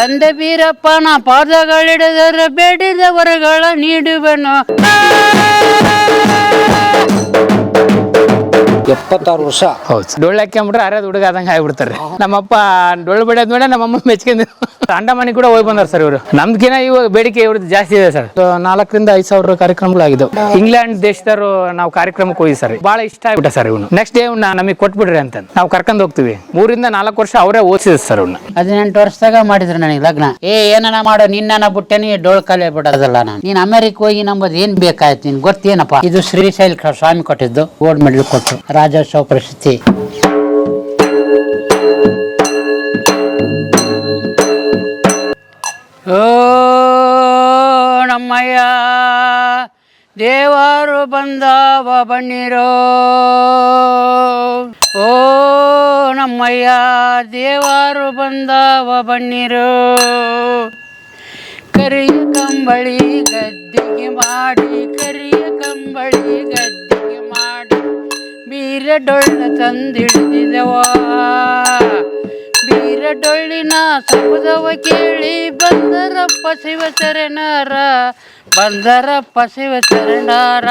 ತಂದೆ ಬೀರಪ್ಪನ ಪಾದಗಳಿಡದರ ಬೇಡಿದ ವರಗಳ ನೀಡುವೆನು ಎಪ್ಪತ್ತಾರು ವರ್ಷ. ಹೌದು. ಡೊಳ್ಳು ಹಾಕ್ಕೊಂಬಿಟ್ರೆ ಅರ್ಯದ ಹುಡುಗ ಆದಂಗೆ ಆಗ್ಬಿಡ್ತಾರೆ. ನಮ್ಮಪ್ಪ ಡೊಳ್ಳು ಬಿಡೋದ್ ಮೇಲೆ ನಮ್ಮಮ್ಮ ಮೆಚ್ಕೊಂಡು ಅಂಡಮಾನಿ ಕೂಡ ಹೋಗಿ ಬಂದಾರ ಸರ್ ಇವರು. ನಮ್ಗಿನ ಇವಾಗ ಬೇಡಿಕೆ ಇವ್ರದ್ದು ಜಾಸ್ತಿ ಇದೆ ಸರ್. ನಾಲ್ಕರಿಂದ ಐದು ಸಾವಿರ ಕಾರ್ಯಕ್ರಮಗಳಾಗಿದ್ದವು. ಇಂಗ್ಲೆಂಡ್ ದೇಶದವರು ನಾವು ಕಾರ್ಯಕ್ರಮಕ್ಕೆ ಹೋಗಿ ಸರ್. ಬಹಳ ಇಷ್ಟ ಆಗ್ಬಿಟ್ಟ ಸರ್ ಇವನು. ನೆಕ್ಸ್ಟ್ ಡೇ ಇವ್ನ ನಮಗೆ ಕೊಟ್ಬಿಡ್ರಿ ಅಂತ ನಾವು ಕರ್ಕೊಂಡು ಹೋಗ್ತೀವಿ. ಮೂರಿಂದ ನಾಲ್ಕು ವರ್ಷ ಅವರೇ ಓದಿಸಿದ ಸರ್ ಅವ್ನ ಹದಿನೆಂಟು ವರ್ಷದಾಗ ಮಾಡಿದ್ರು ನನಗೆ ಲಗ್ನ. ಏ ಏನನ ಮಾಡೋ ನಿನ್ನ ಬಿಟ್ಟೆನಿ ಡೋಳ್ ಕಲೆ ಬಿಡೋದಲ್ಲ ನಾನು. ನೀನ್ ಅಮೆರಿಕ ಹೋಗಿ ನಂಬೋದು ಏನ್ ಬೇಕಾಯ್ತು ನಿನ್ ಗೊತ್ತೇನಪ್ಪ? ಇದು ಶ್ರೀಶೈಲ್ ಸ್ವಾಮಿ ಕೊಟ್ಟಿದ್ದು ಗೋಲ್ಡ್ ಮೆಡಲ್ ಕೊಟ್ಟು ರಾಜ್ಯೋತ್ಸವ ಪ್ರಶಸ್ತಿ. ಓ ನಮ್ಮಯ್ಯ, ದೇವರು ಬಂದವ ಬನ್ನಿರೋ. ಓ ನಮ್ಮಯ್ಯ, ದೇವರು ಬಂದವ ಬನ್ನಿರೋ. ಕರಿಯ ಕಂಬಳಿ ಗದ್ದಿಗೆ ಮಾಡಿ, ಕರಿಯ ಕಂಬಳಿ ಗದ್ದೆಗೆ ಮಾಡಿ ಬೀರ ಡೊಳ್ಳ ಬೀರಡೊಳ್ಳಿನ ಬೀರ ಡೊಳ್ಳಿನ ಸಪದವ ಕೇಳಿ ಬಂದರಪ್ಪ ಶಿವ ಶರಣಾರ ಬಂದರಪ್ಪ ಶಿವ ಶರಣಾರ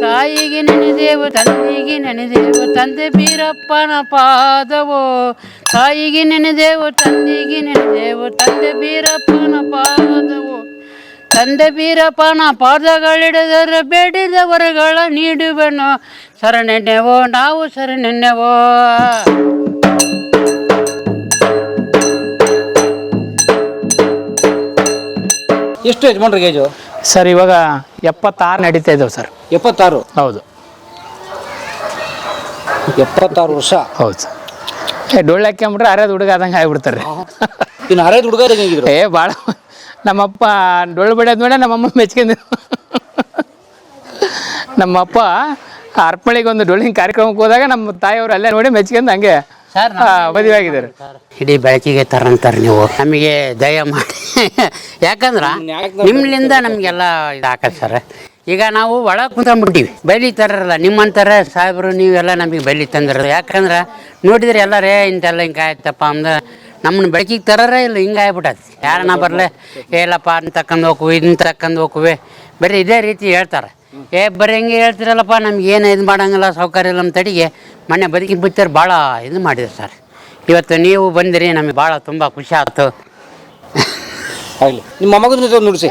ತಾಯಿಗೆ ನೆನೆದೇವು, ತಂದೆಗೆ ನೆನೆದೇವು, ತಂದೆ ಬೀರಪ್ಪನ ಪಾದವು. ತಾಯಿಗೆ ನೆನೆದೇವು, ತಂದೆಗೆ ನೆನೆದೇವು, ತಂದೆ ಬೀರಪ್ಪನ ಪಾದವು. ತಂದೆ ಬೀರಪ್ಪನ ಪಾದಗಳಿಡದರ ಬೇಡಿದವರುಗಳ ನೀಡುವೆನು. ಶರಣೆನ್ನೆವೋ ನಾವು ಶರಣೆನ್ನೆವೋ ಎಷ್ಟು ಯಜಮಾನ್ರಿಗೆ ಏಜು ಸರ್ ಇವಾಗ ಎಪ್ಪತ್ತಾರು ನಡೀತಾ ಇದ್ದಾವೆ ಸರ್. ಎಪ್ಪತ್ತಾರು? ಹೌದು. ಎಪ್ಪತ್ತಾರು ವರ್ಷ? ಹೌದು ಸರ್. ಏ ಡೊಳ್ಳು ಹಾಕ್ಕೊಂಬಿಟ್ರೆ ಅರೆದು ಹುಡುಗ ಆದಂಗೆ ಆಗ್ಬಿಡ್ತಾರೆ. ಇನ್ನು ಹರೇದ್ ಹುಡುಗ ಹೆಂಗಿದ್ರು ಏ ಭಾಳ ನಮ್ಮಪ್ಪ ಡೊಳ್ಳು ನೋಡಿ ನಮ್ಮಮ್ಮ ಮೆಚ್ಕೊಂಡು ನಮ್ಮಪ್ಪ ಅರ್ಪಣಿಗೆ ಒಂದು ಡೊಳ್ಳಿನ ಕಾರ್ಯಕ್ರಮಕ್ಕೆ ಹೋದಾಗ ನಮ್ಮ ತಾಯಿಯವರು ಅಲ್ಲೇ ನೋಡಿ ಮೆಚ್ಕೊಂಡು ಹಂಗೆ ಮದುವೆ ಆಗಿದ್ದಾರೆ. ಇಡೀ ಬೆಳಕಿಗೆ ತರಂತಾರೆ ನೀವು. ನಮಗೆ ದಯ ಮಾಡಿ. ಯಾಕಂದ್ರ ನಿಮ್ಲಿಂದ ನಮಗೆಲ್ಲ ಇದು ಹಾಕತ್ ಸರ್. ಈಗ ನಾವು ಒಳಗೆ ಕುಂತ್ಕೊಂಡ್ಬಿಟ್ಟಿವಿ. ಬೈಲಿ ತರಲ್ಲ ನಿಮ್ಮಂತಾರ ಸಾಹೇಬರು ನೀವೆಲ್ಲ ನಮಗೆ ಬೈಲಿ ತಂದಿರೋದು. ಯಾಕಂದ್ರೆ ನೋಡಿದ್ರೆ ಎಲ್ಲರೇ ಇಂತೆಲ್ಲ ಹಿಂಗೆ ಆಯ್ತಪ್ಪ ಅಂದ್ರೆ ನಮ್ಮನ್ನ ಬೆಳಕಿಗೆ ತರರೇ ಇಲ್ಲ ಹಿಂಗೆ ಆಗ್ಬಿಟ್ಟತಿ ಯಾರನ್ನ ಬರಲೆ ಏಲಪ್ಪ ಅದನ್ನ ತಕ್ಕಂದು ಹೋಗುವೆ ಇದನ್ನ ತಕ್ಕಂದು ಹೋಗುವೆ ಬರೀ ಇದೇ ರೀತಿ ಹೇಳ್ತಾರೆ. ಏ, ಬರೀ ಹಂಗೆ ಹೇಳ್ತಿರಲ್ಲಪ್ಪ, ನಮ್ಗೆ ಏನು ಇದು ಮಾಡಂಗಿಲ್ಲ, ಸೌಕರ್ಯ ಇಲ್ಲ ನಮ್ಮ ತಡಿಗೆ ಮೊನ್ನೆ ಬದುಕಿ ಬಿತ್ತರು ಭಾಳ ಇದು ಮಾಡಿದ್ರು ಸರ್. ಇವತ್ತು ನೀವು ಬಂದಿರಿ, ನಮಗೆ ಭಾಳ ತುಂಬ ಖುಷಿ ಆಯ್ತು ಆಗಲಿ. ನಿಮ್ಮ ಜೊತೆ ನುಡಿಸಿ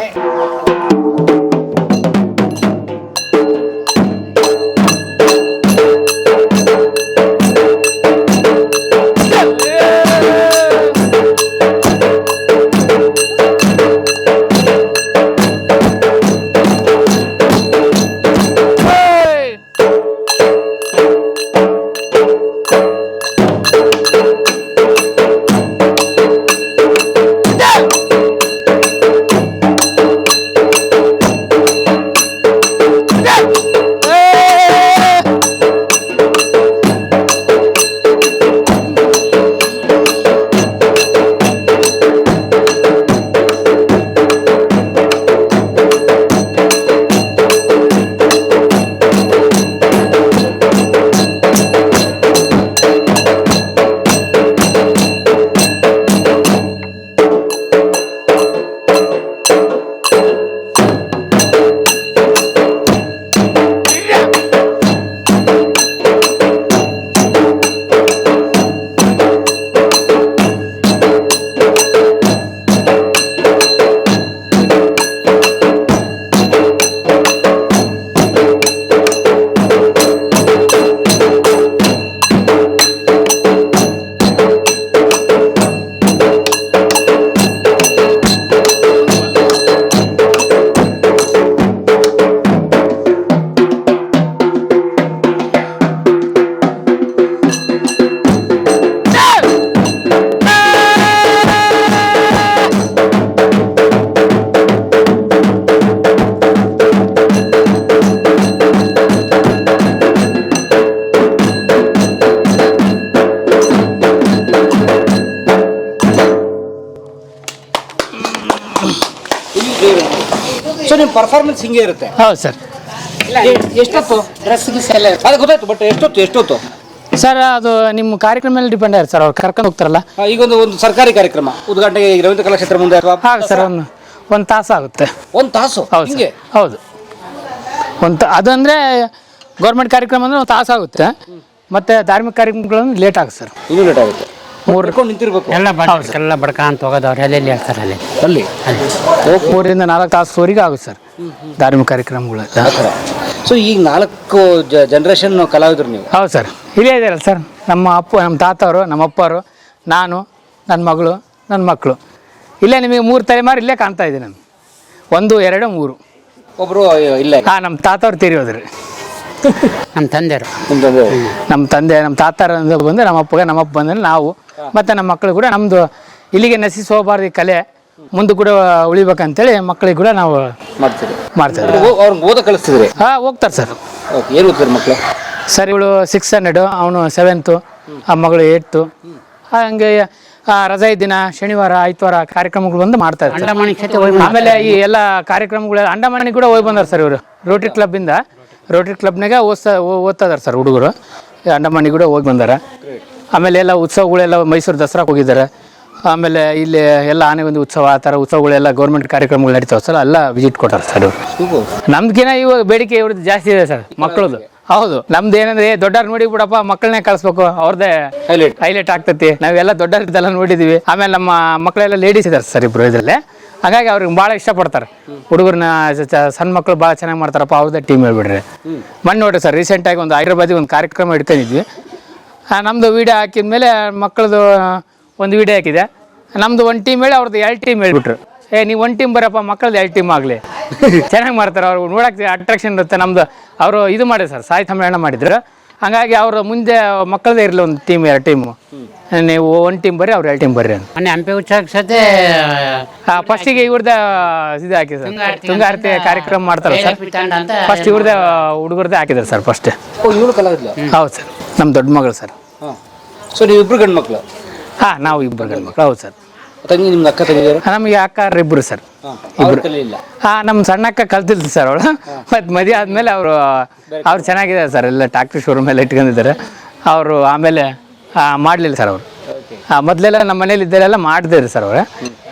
ಪರ್ಫಾರ್ಮೆನ್ಸ್ ಹಿಂಗೆ ಇರುತ್ತೆ. ಹೌದು ಸರ್. ಎಷ್ಟೊತ್ತು? ಡ್ರೆಸ್ ಎಲ್ಲ ಅದು ಗೊತ್ತಾಯ್ತು ಬಟ್ ಎಷ್ಟೊತ್ತು ಎಷ್ಟೊತ್ತು? ಸರ್ ಅದು ನಿಮ್ಮ ಕಾರ್ಯಕ್ರಮ ಮೇಲೆ ಡಿಪೆಂಡ್ ಆಯ್ತು ಸರ್? ಅವ್ರು ಕರ್ಕೊಂಡು ಹೋಗ್ತಾರಲ್ಲ? ಆ, ಈಗ ಒಂದು ಒಂದು ಸರ್ಕಾರಿ ಕಾರ್ಯಕ್ರಮ. ಉದ್ಘಾಟನೆ ಈಗ ರವೀಂದ್ರ ಕಲಾಕ್ಷೇತ್ರ ಮುಂದೆ ಅಥವಾ ಸರ್ ಒಂದು ಒಂದು ತಾಸು ಆಗುತ್ತೆ. ಒಂದು ತಾಸು? ಹೌದು ಹಿಂಗೆ? ಸರ್ ಹೌದು. ಒಂದು ಅದಂದ್ರೆ ಗೌರ್ಮೆಂಟ್ ಕಾರ್ಯಕ್ರಮ ಅಂದರೆ ಒಂದು ತಾಸು ಆಗುತ್ತೆ. ಮತ್ತು ಧಾರ್ಮಿಕ ಕಾರ್ಯಕ್ರಮಗಳನ್ನು ಲೇಟ್ ಆಗುತ್ತೆ ಸರ್. ಇನ್ನೂ ಲೇಟ್ ಆಗುತ್ತೆ. ಮೂರು ಹಿಡ್ಕೊಂಡು ನಿಂತಿರ್ಬೇಕು. ಎಲ್ಲ ಬಡ್ ಎಲ್ಲ ಬಡ್ಕಂತ ಹೋಗೋದು ಅವ್ರು ಎಲ್ಲೆಲ್ಲಿ ಹೇಳ್ತಾರೆ ಅಲ್ಲಿ? ಅಲ್ಲಿ? ಅಲ್ಲಿ. ಮೂರರಿಂದ ನಾಲ್ಕು ತಾಸುವರೆಗೆ ಆಗುತ್ತೆ ಸರ್. ಧಾರ್ಮಿಕ ಕಾರ್ಯಕ್ರಮಗಳು ಸೊ ಈಗ ನಾಲ್ಕು ಜನರೇಷನ್ ಕಲಾವಿದರು ನೀವು? ಹೌದು ಸರ್. ಇಲ್ಲೇ ಇದೆಯಲ್ಲ ಸರ್. ನಮ್ಮ ಅಪ್ಪ ನಮ್ಮ ತಾತವರು ನಮ್ಮ ಅಪ್ಪರು ನಾನು ನನ್ನ ಮಗಳು ನನ್ನ ಮಕ್ಕಳು ಇಲ್ಲೇ ನಿಮಗೆ ಮೂರು ತಲೆಮಾರು ಇಲ್ಲೇ ಕಾಣ್ತಾ ಇದ್ದೀನಿ ನಾನು. ಒಂದು ಎರಡು ಮೂರು. ಒಬ್ಬರು ಇಲ್ಲ? ಹಾಂ ನಮ್ಮ ತಾತವ್ರು ತೀರಿಯೋದ್ರಿ ನಮ್ಮ ತಂದೆ ನಿಮ್ದೊಂದು ನಮ್ಮ ತಂದೆ ನಮ್ಮ ತಾತರ ಬಂದು ನಮ್ಮ ಅಪ್ಪಗೆ ನಮ್ಮ ಅಪ್ಪ ಬಂದ್ರೆ ನಾವು. ಮತ್ತು ನಮ್ಮ ಮಕ್ಕಳು ಕೂಡ ನಮ್ಮದು ಇಲ್ಲಿಗೆ ನಶಿಸಿ ಹೋಗಬಾರ್ದು ಈ ಕಲೆ. ಮುಂದೆ ಕೂಡ ಉಳಿಬೇಕಂತೇಳಿ ಮಕ್ಕಳಿಗೆ ಕೂಡ ನಾವು ಮಾಡ್ತೇವೆ ಮಾಡ್ತಾ ಅವ್ರಿಗೆ ಓದ ಕಳಿಸ್ತಿದ್ರಿ? ಹಾಂ ಹೋಗ್ತಾರೆ ಸರ್. ಓಕೆ ಏನು ಓದ್ತಾರೆ ಮಕ್ಕಳು ಸರ್ ಇವಳು ಸಿಕ್ಸ್ ಹಂಡ್ರೆಡು ಅವನು ಸೆವೆಂತು ಆ ಮಗಳು ಏಯ್ತು ಹಂಗೆ ಆ, ರಜಾ ದಿನ ಶನಿವಾರ ಆಯ್ತವಾರ ಕಾರ್ಯಕ್ರಮಗಳು ಬಂದು ಮಾಡ್ತಾರೆ ಅಂಡಮಾನಿ ಆಮೇಲೆ ಈ ಎಲ್ಲ ಕಾರ್ಯಕ್ರಮಗಳು ಅಂಡಮಾನಿಗೆ ಕೂಡ ಹೋಗಿ ಬಂದಾರ ಸರ್ ಇವರು. ರೋಟರಿ ಕ್ಲಬ್ಬಿಂದ ರೋಟರಿ ಕ್ಲಬ್ನಾಗೆ ಓದ್ತಾ ಓದ್ತಾ ಸರ್ ಹುಡುಗರು. ಅಂಡಮಾನಿ ಕೂಡ ಹೋಗಿ ಬಂದಾರ. ಆಮೇಲೆ ಎಲ್ಲ ಉತ್ಸವಗಳೆಲ್ಲ ಮೈಸೂರು ದಸರಾಕ್ಕೆ ಹೋಗಿದ್ದಾರೆ. ಆಮೇಲೆ ಇಲ್ಲಿ ಎಲ್ಲ ಒಂದು ಉತ್ಸವ ಆ ಥರ ಉತ್ಸವಗಳೆಲ್ಲ ಗೌರ್ಮೆಂಟ್ ಕಾರ್ಯಕ್ರಮಗಳು ನಡೀತಾವೆ ಸರ್ ಎಲ್ಲ ವಿಸಿಟ್ ಕೊಟ್ಟಾರೆ ಸರ್ ಇವರು. ನಮ್ಗಿನ ಇವಾಗ ಬೇಡಿಕೆ ಇವ್ರದ್ದು ಜಾಸ್ತಿ ಇದೆ ಸರ್ ಮಕ್ಕಳದು ಹೌದು ನಮ್ದು ಏನಂದ್ರೆ ದೊಡ್ಡವ್ರು ನೋಡಿ ಬಿಡಪ್ಪ ಮಕ್ಕಳನ್ನೇ ಕಳಿಸ್ಬೇಕು ಅವ್ರದ್ದೇ ಹೈಲೈಟ್. ಹೈಲೈಟ್ ಆಗ್ತತಿ. ನಾವೆಲ್ಲ ದೊಡ್ಡವ್ರದ್ದೆಲ್ಲ ನೋಡಿದೀವಿ. ಆಮೇಲೆ ನಮ್ಮ ಮಕ್ಕಳೆಲ್ಲ ಲೇಡೀಸ್ ಇದಾರೆ ಸರ್ ಇಬ್ರು ಇದ್ರಲ್ಲೇ. ಹಾಗಾಗಿ ಅವ್ರಿಗೆ ಭಾಳ ಇಷ್ಟಪಡ್ತಾರೆ. ಹುಡುಗರನ್ನ ಸಣ್ಣ ಮಕ್ಕಳು ಭಾಳ ಚೆನ್ನಾಗಿ ಮಾಡ್ತಾರಪ್ಪ ಅವ್ರದ್ದೇ ಟೀಮ್ ಹೇಳ್ಬಿಡ್ರಿ ಮೊನ್ನೆ ನೋಡ್ರಿ ಸರ್ ರೀಸೆಂಟಾಗಿ ಒಂದು ಹೈದ್ರಾಬಾದಿಗೆ ಒಂದು ಕಾರ್ಯಕ್ರಮ ಇಟ್ಕೊಂಡಿದ್ವಿ ನಮ್ಮದು ವೀಡಿಯೋ ಹಾಕಿದ ಮೇಲೆ ಮಕ್ಕಳದು ಒಂದು ವೀಡಿಯೋ ಹಾಕಿದೆ. ನಮ್ಮದು ಒಂದು ಟೀಮ್ ಹೇಳಿ ಅವ್ರದ್ದು ಎರಡು ಟೀಮ್ ಹೇಳ್ಬಿಟ್ರು. ಏ ನೀವು ಒಂದು ಟೀಮ್ ಬರಪ್ಪ ಮಕ್ಕಳದ್ದು ಎರಡು ಟೀಮ್ ಆಗಲಿ. ಚೆನ್ನಾಗಿ ಮಾಡ್ತಾರೆ ಅವ್ರು ನೋಡೋಕ್ಕೆ ಅಟ್ರಾಕ್ಷನ್ ಇರುತ್ತೆ ನಮ್ಮದು ಅವರು ಇದು ಮಾಡಿದ್ರು ಸರ್ ಸಾಯಿ ಸಮ್ಮೇಳನ ಮಾಡಿದ್ರು. ಹಂಗಾಗಿ ಅವ್ರ ಮುಂದೆ ಮಕ್ಕಳದೇ ಇರಲಿ ಒಂದು ಟೀಮ್ ಎರಡು ಟೀಮು ನೀವು ಒಂದು ಟೀಮ್ ಬರ್ರಿ ಅವ್ರು ಎರಡು ಟೀಮ್ ಬರ್ರಿ ಅಂತ. ಮೊನ್ನೆ ಹಂಪಿ ಉತ್ಸವಕ್ಕೆ ಸತಿ ಫಸ್ಟಿಗೆ ಇವ್ರದ್ದು ಇದು ಹಾಕಿದ್ರು ಸರ್. ತುಂಗಾರತಿ ಕಾರ್ಯಕ್ರಮ ಮಾಡ್ತಾರೆ ಸರ್. ಫಸ್ಟ್ ಇವ್ರದ್ದೇ ಹುಡುಗರದ್ದೇ ಹಾಕಿದ್ದಾರೆ ಸರ್ ಫಸ್ಟ್ ಓ ಇವಳು ಕಲಾವಿದ್ಲ? ಹೌದು ಸರ್. ನಮ್ಮ ದೊಡ್ಡ ಮಗಳು ಸರ್. ಹಾಂ. ಸೊ ನೀವು ಇಬ್ರು ಗಂಡು ಮಕ್ಕಳು ಹಾಂ ನಾವು ಇಬ್ಬರು ಗಂಡು ಮಕ್ಕಳು ಹೌದು ಸರ್. ತಂಗಿ ನಿಮ್ಗೆ ಅಕ್ಕ ನಮಗೆ ಅಕ್ಕ ಇಬ್ಬರು ಸರ್. ಇಬ್ರು. ಹಾ ನಮ್ ಹಾಂ ನಮ್ಮ ಸಣ್ಣ ಅಕ್ಕ ಕಲ್ತಿಲ್ಲ ಸರ್ ಅವಳು. ಮತ್ತು ಮದುವೆ ಆದಮೇಲೆ ಅವರು ಅವ್ರು ಚೆನ್ನಾಗಿದ್ದಾರೆ ಸರ್ ಎಲ್ಲ ಟ್ಯಾಕ್ಟ್ರಿ ಶೋರೂಮ್ ಎಲ್ಲ ಇಟ್ಕೊಂಡಿದ್ದಾರೆ. ಅವರು ಆಮೇಲೆ ಮಾಡಲಿಲ್ಲ ಸರ್ ಅವರು. ಮೊದಲೆಲ್ಲ ನಮ್ಮ ಮನೇಲಿ ಇದ್ದರೆಲ್ಲ ಮಾಡ್ತಿದ್ರು ಸರ್ ಅವರು.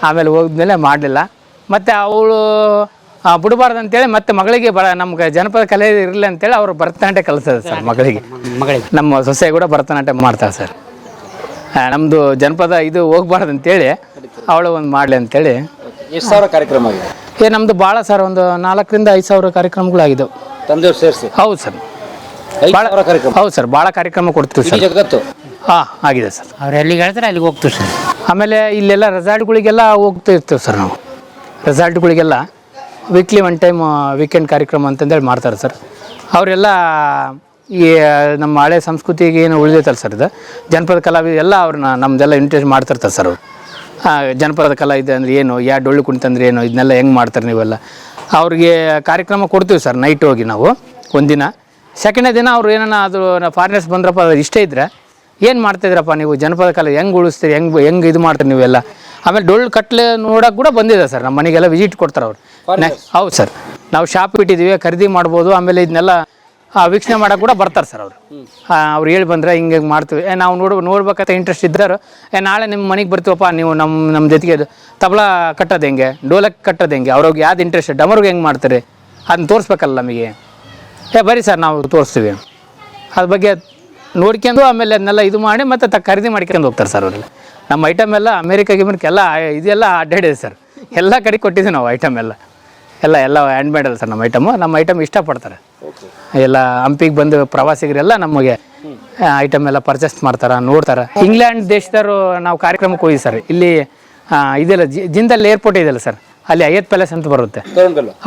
ಆಮೇಲೆ ಹೋದ್ಮೇಲೆ ಮಾಡಲಿಲ್ಲ. ಮತ್ತು ಅವಳು ಬಿಡಬಾರ್ದು ಅಂತೇಳಿ ಮತ್ತೆ ಮಗಳಿಗೆ ಬ ನಮ್ಗೆ ಜನಪದ ಕಲೆ ಇರಲಿ ಅಂತೇಳಿ ಅವರು ಭರತನಾಟ್ಯ ಕಲಿಸ್ತಾರೆ ಸರ್ ಮಗಳಿಗೆ. ಮಗಳಿಗೆ. ನಮ್ಮ ಸೊಸೆ ಕೂಡ ಭರತನಾಟ್ಯ ಮಾಡ್ತಾರೆ ಸರ್. ನಮ್ಮದು ಜನಪದ ಇದು ಹೋಗ್ಬಾರ್ದು ಅಂತೇಳಿ ಅವಳು ಒಂದು ಮಾಡಲಿ ಅಂತೇಳಿ. ಎಷ್ಟು ಸಾವಿರ ಕಾರ್ಯಕ್ರಮ ಆಗಿದೆ? ಏ ನಮ್ದು ಭಾಳ ಸರ್ ಒಂದು ನಾಲ್ಕರಿಂದ ಐದು ಸಾವಿರ ಕಾರ್ಯಕ್ರಮಗಳಾಗಿದ್ದವು. ತಂದೆಯವ್ರು ಸೇರಿಸಿ? ಹೌದು ಸರ್. ಐದು ಸಾವಿರ ಕಾರ್ಯಕ್ರಮ? ಹೌದು ಸರ್ ಭಾಳ ಕಾರ್ಯಕ್ರಮ ಕೊಡ್ತೀವಿ ಇಡೀ ಸರ್. ಜಗತ್ತು? ಹಾಂ ಆಗಿದೆ ಸರ್. ಅವ್ರು ಎಲ್ಲಿಗೆ ಹೇಳ್ತಾರೆ ಅಲ್ಲಿಗೆ ಹೋಗ್ತೀವಿ ಸರ್. ಆಮೇಲೆ ಇಲ್ಲೆಲ್ಲ ರೆಸಾರ್ಟ್ಗಳಿಗೆಲ್ಲ ಹೋಗ್ತಾ ಇರ್ತೀವಿ ಸರ್ ನಾವು. ರೆಸಾರ್ಟ್ಗಳಿಗೆಲ್ಲ ವೀಕ್ಲಿ ಒನ್ ಟೈಮ್ ವೀಕೆಂಡ್ ಕಾರ್ಯಕ್ರಮ ಅಂತಂದೇಳಿ ಮಾಡ್ತಾರೆ ಸರ್. ಅವರೆಲ್ಲ ಈ ನಮ್ಮ ಹಳೆ ಸಂಸ್ಕೃತಿಗೆ ಏನು ಉಳಿದೈತಲ್ಲ ಸರ್ ಇದು? ಜನಪದ ಕಲಾವಿದ ಎಲ್ಲ ಅವ್ರನ್ನ ನಮ್ದೆಲ್ಲ ಇಂಟ್ರೆಸ್ಟ್ ಮಾಡ್ತಿರ್ತಾರೆ ಸರ್ ಅವರು. ಜನಪದ ಕಲಾ ಇದೆ ಅಂದರೆ ಏನು? ಯಾ ಡೊಳ್ಳು ಕುಣಿತ ಅಂದರೆ ಏನು? ಇದನ್ನೆಲ್ಲ ಹೆಂಗೆ ಮಾಡ್ತಾರೆ ನೀವೆಲ್ಲ? ಅವ್ರಿಗೆ ಕಾರ್ಯಕ್ರಮ ಕೊಡ್ತೀವಿ ಸರ್ ನೈಟ್ ಹೋಗಿ ನಾವು ಒಂದಿನ. ಸೆಕೆಂಡೇ ದಿನ ಅವ್ರು ಏನಾನ ಅದು ಫಾರಿನರ್ಸ್ ಬಂದ್ರಪ್ಪ ಅದು ಇಷ್ಟ ಇದ್ದರೆ ಏನು ಮಾಡ್ತಿದ್ರಪ್ಪ ನೀವು? ಜನಪದ ಕಲೆ ಹೆಂಗೆ ಉಳಿಸ್ತೀರಿ? ಹೆಂಗೆ ಹೆಂಗೆ ಇದು ಮಾಡ್ತೀರಿ ನೀವೆಲ್ಲ? ಆಮೇಲೆ ಡೊಳ್ಳು ಕಟ್ಲೆ ನೋಡೋಕೆ ಕೂಡ ಬಂದಿದೆ ಸರ್ ನಮ್ಮ ಮನೆಗೆಲ್ಲ ವಿಸಿಟ್ ಕೊಡ್ತಾರೆ ಅವ್ರು. ಹೌದು ಸರ್. ನಾವು ಶಾಪ್ ಇಟ್ಟಿದ್ದೀವಿ ಖರೀದಿ ಮಾಡ್ಬೋದು ಆಮೇಲೆ ಇದನ್ನೆಲ್ಲ ವೀಕ್ಷಣೆ ಮಾಡೋಕೆ ಕೂಡ ಬರ್ತಾರೆ ಸರ್ ಅವರು. ಅವ್ರು ಹೇಳಿ ಬಂದ್ರೆ ಹಿಂಗೆ ಹಿಂಗೆ ಮಾಡ್ತೀವಿ. ಏ ನಾವು ನೋಡ್ ನೋಡ್ಬೇಕಂತ ಇಂಟ್ರೆಸ್ಟ್ ಇದ್ದಾರೆ. ಏ ನಾಳೆ ನಿಮ್ಮ ಮನೆಗೆ ಬರ್ತೀವಪ್ಪ ನೀವು ನಮ್ಮ ನಮ್ಮ ಜೊತೆಗೆ ಅದು ತಬಲ ಕಟ್ಟೋದು ಹೆಂಗೆ? ಡೋಲಕ್ ಕಟ್ಟೋದು ಹೆಂಗೆ? ಅವ್ರಿಗೆ ಯಾವ್ದು ಇಂಟ್ರೆಸ್ಟ್ ಡಮರ್ಗೆ ಹೆಂಗೆ ಮಾಡ್ತಾರೆ? ಅದನ್ನ ತೋರಿಸ್ಬೇಕಲ್ಲ ನಮಗೆ. ಏ ಬರೀ ಸರ್ ನಾವು ತೋರಿಸ್ತೀವಿ. ಅದ್ರ ಬಗ್ಗೆ ನೋಡ್ಕೊಂಡು ಆಮೇಲೆ ಅದನ್ನೆಲ್ಲ ಇದು ಮಾಡಿ ಮತ್ತೆ ತ ಖರೀದಿ ಮಾಡ್ಕೊಂಡು ಹೋಗ್ತಾರೆ ಸರ್ ಅವರೆಲ್ಲ ನಮ್ಮ ಐಟಮ್ ಎಲ್ಲ ಅಮೇರಿಕಾ ಗಿಮೇರಿಕ ಎಲ್ಲ ಇದೆಲ್ಲ ಅಡ್ಡಾಡಿದೆ ಸರ್. ಎಲ್ಲ ಕಡೆ ಕೊಟ್ಟಿದ್ದೀವಿ ನಾವು ಐಟಮ್ ಎಲ್ಲ. ಎಲ್ಲ ಎಲ್ಲ ಹ್ಯಾಂಡ್ಮೇಡ್ ಅಲ್ಲ ಸರ್ ನಮ್ಮ ಐಟಮು ನಮ್ಮ ಐಟಮ್ ಇಷ್ಟಪಡ್ತಾರೆ. ಎಲ್ಲ ಹಂಪಿಗೆ ಬಂದು ಪ್ರವಾಸಿಗರೆಲ್ಲ ನಮಗೆ ಐಟಮ್ ಎಲ್ಲ ಪರ್ಚೇಸ್ ಮಾಡ್ತಾರೆ ನೋಡ್ತಾರೆ. ಇಂಗ್ಲೆಂಡ್ ದೇಶದವರು ನಾವು ಕಾರ್ಯಕ್ರಮಕ್ಕೆ ಹೋಗಿ ಸರ್. ಇಲ್ಲಿ ಇದೆಲ್ಲ ಜಿಂದಲ್ ಏರ್ಪೋರ್ಟ್ ಇದೆಯಲ್ಲ ಸರ್. ಅಲ್ಲಿ ಅಯ್ಯತ್ ಪ್ಯಾಲೇಸ್ ಅಂತ ಬರುತ್ತೆ.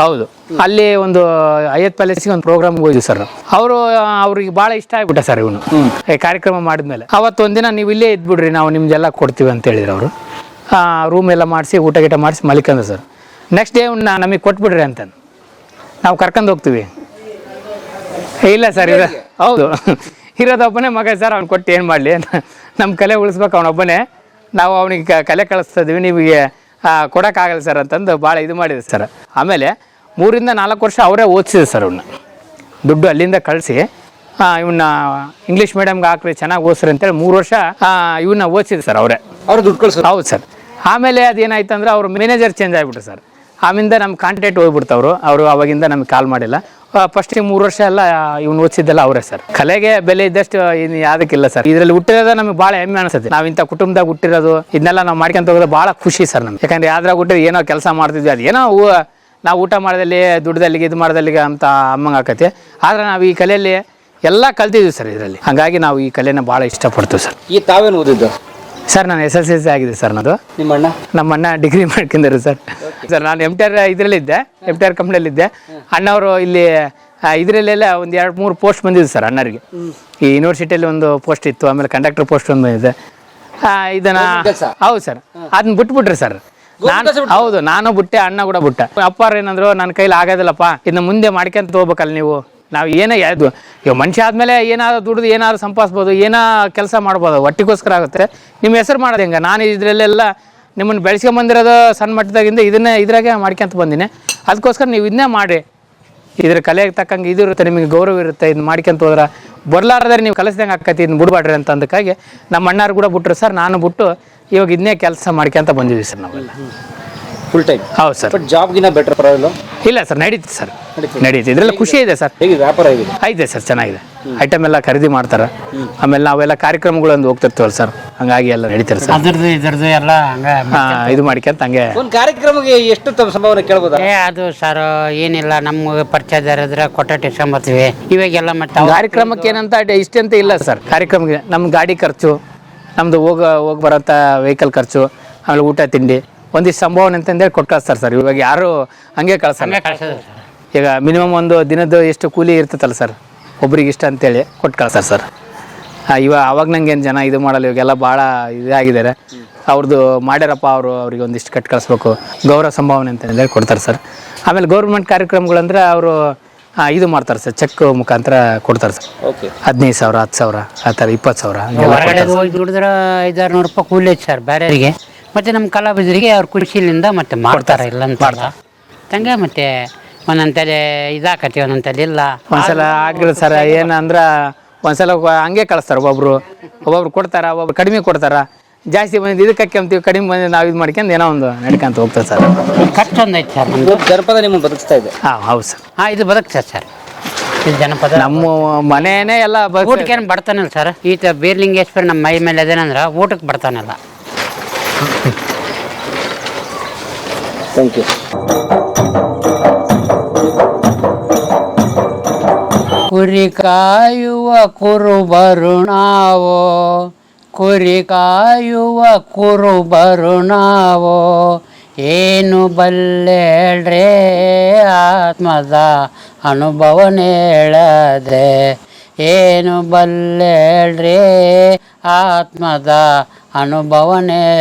ಹೌದು. ಅಲ್ಲಿ ಒಂದು ಅಯ್ಯತ್ ಪ್ಯಾಲೇಸ್ಗೆ ಒಂದು ಪ್ರೋಗ್ರಾಮ್ ಹೋಗಿದ್ವಿ ಸರ್. ಅವರು ಅವ್ರಿಗೆ ಭಾಳ ಇಷ್ಟ ಆಗ್ಬಿಟ್ಟ ಸರ್ ಇವನು. ಕಾರ್ಯಕ್ರಮ ಮಾಡಿದ್ಮೇಲೆ. ಅವತ್ತು ಒಂದಿನ ನೀವು ಇಲ್ಲೇ ಇದ್ಬಿಡ್ರಿ ನಾವು ನಿಮ್ದೆಲ್ಲ ಕೊಡ್ತೀವಿ ಅಂತ ಹೇಳಿದ್ರು ಅವರು. ರೂಮ್ ಎಲ್ಲ ಮಾಡಿಸಿ ಊಟ ಗೀಟ ಮಾಡಿಸಿ ಮಲಿಕಂದ್ರು ಸರ್. ನೆಕ್ಸ್ಟ್ ಡೇ ಅವ್ನ ನಮಗೆ ಕೊಟ್ಬಿಡ್ರಿ ಅಂತ ನಾವು ಕರ್ಕೊಂಡು ಹೋಗ್ತೀವಿ. ಇಲ್ಲ ಸರ್ ಇದು ಹೌದು. ಇರೋದೊಬ್ಬನೇ ಮಗ ಸರ್ ಅವ್ನು ಕೊಟ್ಟು ಏನು ಮಾಡಲಿ ನಮ್ಮ ಕಲೆ ಉಳಿಸ್ಬೇಕು ಅವನೊಬ್ಬನೇ ನಾವು ಅವನಿಗೆ ಕಲೆ ಕಳಿಸ್ತಾ ಇದ್ವಿ ನಿಮಗೆ ಕೊಡೋಕ್ಕಾಗಲ್ಲ ಸರ್ ಅಂತಂದು ಭಾಳ ಇದು ಮಾಡಿದೆ ಸರ್. ಆಮೇಲೆ ಮೂರಿಂದ ನಾಲ್ಕು ವರ್ಷ ಅವರೇ ಓದಿಸಿದೆ ಸರ್ ಅವನ್ನ ದುಡ್ಡು ಅಲ್ಲಿಂದ ಕಳಿಸಿ ಇವನ್ನ ಇಂಗ್ಲೀಷ್ ಮೀಡಿಯಮ್ಗೆ ಹಾಕ್ರಿ ಚೆನ್ನಾಗಿ ಓದಿಸ್ರಿ ಅಂತೇಳಿ ಮೂರು ವರ್ಷ ಇವನ್ನ ಓದಿಸಿದೆ ಸರ್ ಅವರೇ. ಅವ್ರು ದುಡ್ಡು ಕಳಿಸ್ ಹೌದು ಸರ್. ಆಮೇಲೆ ಅದೇನಾಯ್ತು ಅಂದ್ರೆ ಅವ್ರ ಮ್ಯಾನೇಜರ್ ಚೇಂಜ್ ಆಗಿಬಿಟ್ರು ಸರ್. ಆಮಿಂದ ನಮ್ಮ ಕಾಂಟ್ಯಾಕ್ಟ್ ಹೋಗ್ಬಿಡ್ತವ್ರು. ಅವರು ಅವಾಗಿಂದ ನಮ್ಗೆ ಕಾಲ್ ಮಾಡಿಲ್ಲ. ಫಸ್ಟ್ ಮೂರು ವರ್ಷ ಎಲ್ಲ ಇವ್ನು ಓದಿಸಿದ್ದೆಲ್ಲ ಅವರೇ ಸರ್ ಕಲೆಗೆ ಬೆಲೆ ಇದ್ದಷ್ಟು ಇನ್ನು ಯಾವುದಕ್ಕಿಲ್ಲ ಸರ್ ಇದರಲ್ಲಿ ಹುಟ್ಟಿರೋದ ನಮಗೆ ಭಾಳ ಹೆಮ್ಮೆ ಅನಿಸುತ್ತೆ. ನಾವು ಇಂಥ ಕುಟುಂಬದಾಗ ಹುಟ್ಟಿರೋದು, ಇದನ್ನೆಲ್ಲ ನಾವು ಮಾಡ್ಕೊಂತ ಹೋಗೋದು ಭಾಳ ಖುಷಿ ಸರ್ ನಮ್ಗೆ. ಯಾಕಂದ್ರೆ ಯಾವ್ದ್ರಾಗ ಹುಟ್ಟಿದ್ರೆ ಏನೋ ಕೆಲಸ ಮಾಡ್ತಿದ್ವಿ. ಅದು ಏನೋ ನಾವು ಊಟ ಮಾಡೋದಲ್ಲಿ ದುಡ್ದಲ್ಲಿಗೆ ಇದು ಮಾಡೋದಲ್ಲಿಗೆ ಅಂತ ಅಮ್ಮಂಗೆ ಆಕತಿ. ಆದ್ರೆ ನಾವು ಈ ಕಲೆಯಲ್ಲಿ ಎಲ್ಲ ಕಲ್ತಿದ್ವಿ ಸರ್ ಇದರಲ್ಲಿ. ಹಾಗಾಗಿ ನಾವು ಈ ಕಲೆನ ಭಾಳ ಇಷ್ಟಪಡ್ತೀವಿ ಸರ್ ಈ ತಾವೇನು ಓದಿದ್ದು? ಸರ್ ನಾನು ಎಸ್ ಎಸ್ ಎಲ್ ಸಿ ಆಗಿದೆ ಸರ್ ನಾನು. ನಿಮ್ಮ ಅಣ್ಣ ನಮ್ಮ ಅಣ್ಣ ಡಿಗ್ರಿ ಮಾಡ್ಕೊಂಡಿರು ಸರ್. ಸರ್ ನಾನು ಎಂ ಟಿ ಆರ್ ಇದರಲ್ಲಿದ್ದೆ ಎಂ ಟಿ ಆರ್ ಕಂಪ್ನಿಯಲ್ಲಿದ್ದೆ ಅಣ್ಣವರು ಇಲ್ಲಿ ಇದರಲ್ಲೆಲ್ಲ ಒಂದು ಎರಡು ಮೂರು ಪೋಸ್ಟ್ ಬಂದಿದೆ ಸರ್ ಅಣ್ಣರಿಗೆ. ಈ ಯೂನಿವರ್ಸಿಟಿಯಲ್ಲಿ ಒಂದು ಪೋಸ್ಟ್ ಇತ್ತು ಆಮೇಲೆ ಕಂಡಕ್ಟರ್ ಪೋಸ್ಟ್ ಒಂದು ಇದೆ ಇದನ್ನ ಹೌದು ಸರ್. ಅದನ್ನ ಬಿಟ್ಬಿಟ್ರಿ ಸರ್. ನಾನು ಹೌದು ನಾನು ಬಿಟ್ಟೆ ಅಣ್ಣ ಕೂಡ ಬಿಟ್ಟ. ಅಪ್ಪಾರು ಏನಂದ್ರು ನನ್ನ ಕೈಲಿ ಆಗೋದಿಲ್ಲಪ್ಪ ಇನ್ನು ಮುಂದೆ ಮಾಡ್ಕೊಂತ ಹೋಗ್ಬೇಕಲ್ಲ ನೀವು. ನಾವು ಏನೇ ಯಾವುದು ಇವಾಗ ಮನುಷ್ಯ ಆದಮೇಲೆ ಏನಾದ್ರು ದುಡ್ದು ಏನಾದ್ರು ಸಂಪಾದಿಸ್ಬೋದು, ಏನೋ ಕೆಲಸ ಮಾಡ್ಬೋದು, ಒಟ್ಟಿಗೋಸ್ಕರ ಆಗುತ್ತೆ. ನಿಮ್ಮ ಹೆಸರು ಮಾಡೋದು ಹೆಂಗೆ? ನಾನು ಇದರಲ್ಲೆಲ್ಲ ನಿಮ್ಮನ್ನು ಬೆಳೆಸ್ಕೊಂಬಂದಿರೋದು ಸಣ್ಣ ಮಟ್ಟದಾಗಿಂದ ಇದನ್ನೇ ಇದ್ರಾಗೆ ಮಾಡ್ಕೊಂತ ಬಂದಿನಿ. ಅದಕ್ಕೋಸ್ಕರ ನೀವು ಇದನ್ನೇ ಮಾಡಿ ಇದ್ರ ಕಲೆಗೆ ತಕ್ಕಂಗೆ ಇದು ಇರುತ್ತೆ, ನಿಮಗೆ ಗೌರವ ಇರುತ್ತೆ ಇದು ಮಾಡ್ಕೊಂತ ಹೋದ್ರೆ. ಬರ್ಲಾರದ್ರೆ ನೀವು ಕಲಿಸ್ದಂಗೆ ಆಕತಿ, ಇದನ್ನ ಬಿಡ್ಬಾಡ್ರಿ ಅಂತ ಅಂದಕ್ಕಾಗಿ ನಮ್ಮ ಅಣ್ಣಾರು ಕೂಡ ಬಿಟ್ರು. ಸರ್, ನಾನು ಬಿಟ್ಟು ಇವಾಗ ಇದನ್ನೇ ಕೆಲಸ ಮಾಡ್ಕೊಂತ ಬಂದಿದ್ದೀವಿ ಸರ್ ನಾವೆಲ್ಲ. ಫುಲ್ ಟೈಮ್ ಹೌದು ಸರ್. ಬಟ್ ಜಾಬ್ಗಿನ ಬೆಟರ್ ಪರವಾಗಿಲ್ಲ. ಇಲ್ಲ ಸರ್ ನಡೀತಿ ಸರ್. ನಡೀತಿ ಇದರಲ್ಲಿ ಖುಷಿ ಇದೆ ಸರ್. ಹೇಗೆ ವ್ಯಾಪಾರ ಇದೆ ಐತೆ ಸರ್ ಚೆನ್ನಾಗಿದೆ. ಐಟಮ್ ಎಲ್ಲ ಖರೀದಿ ಮಾಡ್ತಾರೆ. ಆಮೇಲೆ ನಾವೆಲ್ಲ ಕಾರ್ಯಕ್ರಮಗಳೊಂದು ಹೋಗ್ತಿರ್ತೀವಲ್ಲ ಸರ್. ಹಂಗಾಗಿ ಎಲ್ಲ ನಡೀತಾರೆ ಸರ್. ಅದ್ರದ್ದು ಇದ್ರದ್ದು ಎಲ್ಲ ಹಂಗೆ ಹಾ, ಇದು ಮಾಡ್ಕೊಂತ ಹಂಗೆ. ಒಂದು ಕಾರ್ಯಕ್ರಮಕ್ಕೆ ಎಷ್ಟು ತಮ್ಮ ಸಂಭಾವನೆ ಕೇಳ್ಬೋದಾ? ಏ ಅದು ಸರ್ ಏನಿಲ್ಲ. ನಮ್ಮ ಪರಿಚಯದಾರ ಇದ್ರೆ ಕೊಟ್ಟ ಇಸ್ಕೊಂಬರ್ತೀವಿ ಇವಾಗೆಲ್ಲ ಮತ್ತೆ ಅವ್ರು- ಕಾರ್ಯಕ್ರಮಕ್ಕೆ ಏನಂತ ಇಷ್ಟೇ ಅಂತ ಇಲ್ಲ ಸರ್. ಕಾರ್ಯಕ್ರಮಕ್ಕೆ ನಮ್ಮ ಗಾಡಿ ಖರ್ಚು ನಮ್ದು ಹೋಗ ಹೋಗಿ ಬರೋಂಥ ವೆಹಿಕಲ್ ಖರ್ಚು ಆಮೇಲೆ ಊಟ ತಿಂಡಿ. ಒಂದಿಷ್ಟು ಸಂಭಾವನೆ ಅಂತಂದೇಳಿ ಕೊಟ್ಟು ಕಳಿಸ್ತಾರೆ ಸರ್. ಇವಾಗ ಯಾರು ಹಂಗೆ ಕಳ್ಸಲ್ಲ ಹಂಗೆ ಕಳ್ಸೋದು ಸರ್. ಈಗ ಮಿನಿಮಮ್ ಒಂದು ದಿನದ ಎಷ್ಟು ಕೂಲಿ ಇರ್ತೈತಲ್ಲ ಸರ್? ಒಬ್ರಿಗೆ ಇಷ್ಟ ಅಂತೇಳಿ ಕೊಟ್ಟು ಕಳ್ಸ್ತಾರೆ ಸರ್. ಆ, ಇವಾಗ ಅವಾಗ ನಂಗೇನು ಏನು ಜನ ಇದು ಮಾಡಲ್ಲ ಇವಾಗೆಲ್ಲ ಭಾಳ ಇದಾಗಿದ್ದಾರೆ. ಅವ್ರದ್ದು ಮಾಡ್ಯಾರಪ್ಪ ಅವರು ಅವ್ರಿಗೆ ಒಂದಿಷ್ಟು ಕಟ್ ಕಳಿಸ್ಬೇಕು. ಗೌರವ ಸಂಭಾವನೆ ಅಂತ ಹೇಳಿ ಕೊಡ್ತಾರೆ ಸರ್. ಆಮೇಲೆ ಗೌರ್ಮೆಂಟ್ ಕಾರ್ಯಕ್ರಮಗಳಂದ್ರೆ ಅವರು ಇದು ಮಾಡ್ತಾರೆ ಸರ್ ಚೆಕ್ ಮುಖಾಂತರ ಕೊಡ್ತಾರೆ ಸರ್. ಓಕೆ. ಹದಿನೈದು ಸಾವಿರ ಹತ್ತು ಸಾವಿರ ಆ ಥರ ಇಪ್ಪತ್ತು ಸಾವಿರ ಹಂಗೆಲ್ಲ ಹೊರಗಡೆ ಹೋಗಿ ದುಡಿದ್ರೆ ಐದಾರು ನೂರು ರೂಪಾಯಿ ಕೂಲಿ ಐತೆ ಸರ್ ಬೇರೆಯವರಿಗೆ ಮತ್ತೆ ನಮ್ಮ ಕಲಾವಿದರಿಗೆ ಅವ್ರ ಖುಷಿಲಿಂದ ಮತ್ತೆ ಮಾಡ್ತಾರೆ ಇಲ್ಲ ಅಂತ ತಂಗ ಮತ್ತೆ ಒಂದೊಂದ್ಸಲಿ ಇದಾಕತಿ ಒಂದೊಂದ್ಸಲಿ ಇಲ್ಲ. ಒಂದ್ಸಲ ಆಗಿರೋದು ಸರ್ ಏನಂದ್ರೆ ಒಂದ್ಸಲ ಹಂಗೆ ಕಳಿಸ್ತಾರೆ ಒಬ್ಬೊಬ್ರು. ಒಬ್ಬೊಬ್ರು ಕೊಡ್ತಾರ ಒಬ್ಬೊಬ್ರು ಕಡಿಮೆ ಕೊಡ್ತಾರ. ಜಾಸ್ತಿ ಬಂದಿದ್ದು ಇದಕ್ಕೆ ಹಾಕ್ಯಂತೀವಿ ಕಡಿಮೆ ಬಂದಿದ್ದು ನಾವು ಇದು ಮಾಡ್ಕೊಂಡು ಏನೋ ಒಂದು ನಡ್ಕೊಂತ ಹೋಗ್ತದೆ ಸರ್. ಖರ್ಚು ಒಂದು ಐತೆ ಸರ್ ನಮ್ಮದು ಜನಪದ ನಿಮ್ಮ ಬದುಕಿಸ್ತಾ ಇದೆ. ಹಾಂ ಹೌದು ಸರ್. ಹಾಂ ಇದು ಬದುಕ್ತದೆ ಸರ್. ಇದು ಜನಪದ. ನಮ್ಮ ಮನೆಯೇ ಎಲ್ಲ ಊಟಕ್ಕೆ ಊಟಕ್ಕೇನು ಬರ್ತಾನಲ್ಲ ಸರ್. ಈತ ಬೀರ್ಲಿಂಗೇಶ್ವರ ನಮ್ಮ ಮೈ ಮೇಲೆ ಅದೇನಂದ್ರೆ ಊಟಕ್ಕೆ ಬರ್ತಾನಲ್ಲ ಥ್ಯಾಂಕ್ ಯು ಕುರಿ ಕಾಯುವ ಕುರುಬರು ನಾವು ಕುರಿ ಕಾಯುವ ಕುರುಬರು ನಾವು ಏನು ಬಲ್ಲೇಳ್ರೆ ಆತ್ಮದ ಅನುಭವನೇಳದೆ ಏನು ಬಲ್ಲೇಳ್ರೆ ಆತ್ಮದ ಅನುಭವನೇಳದೆ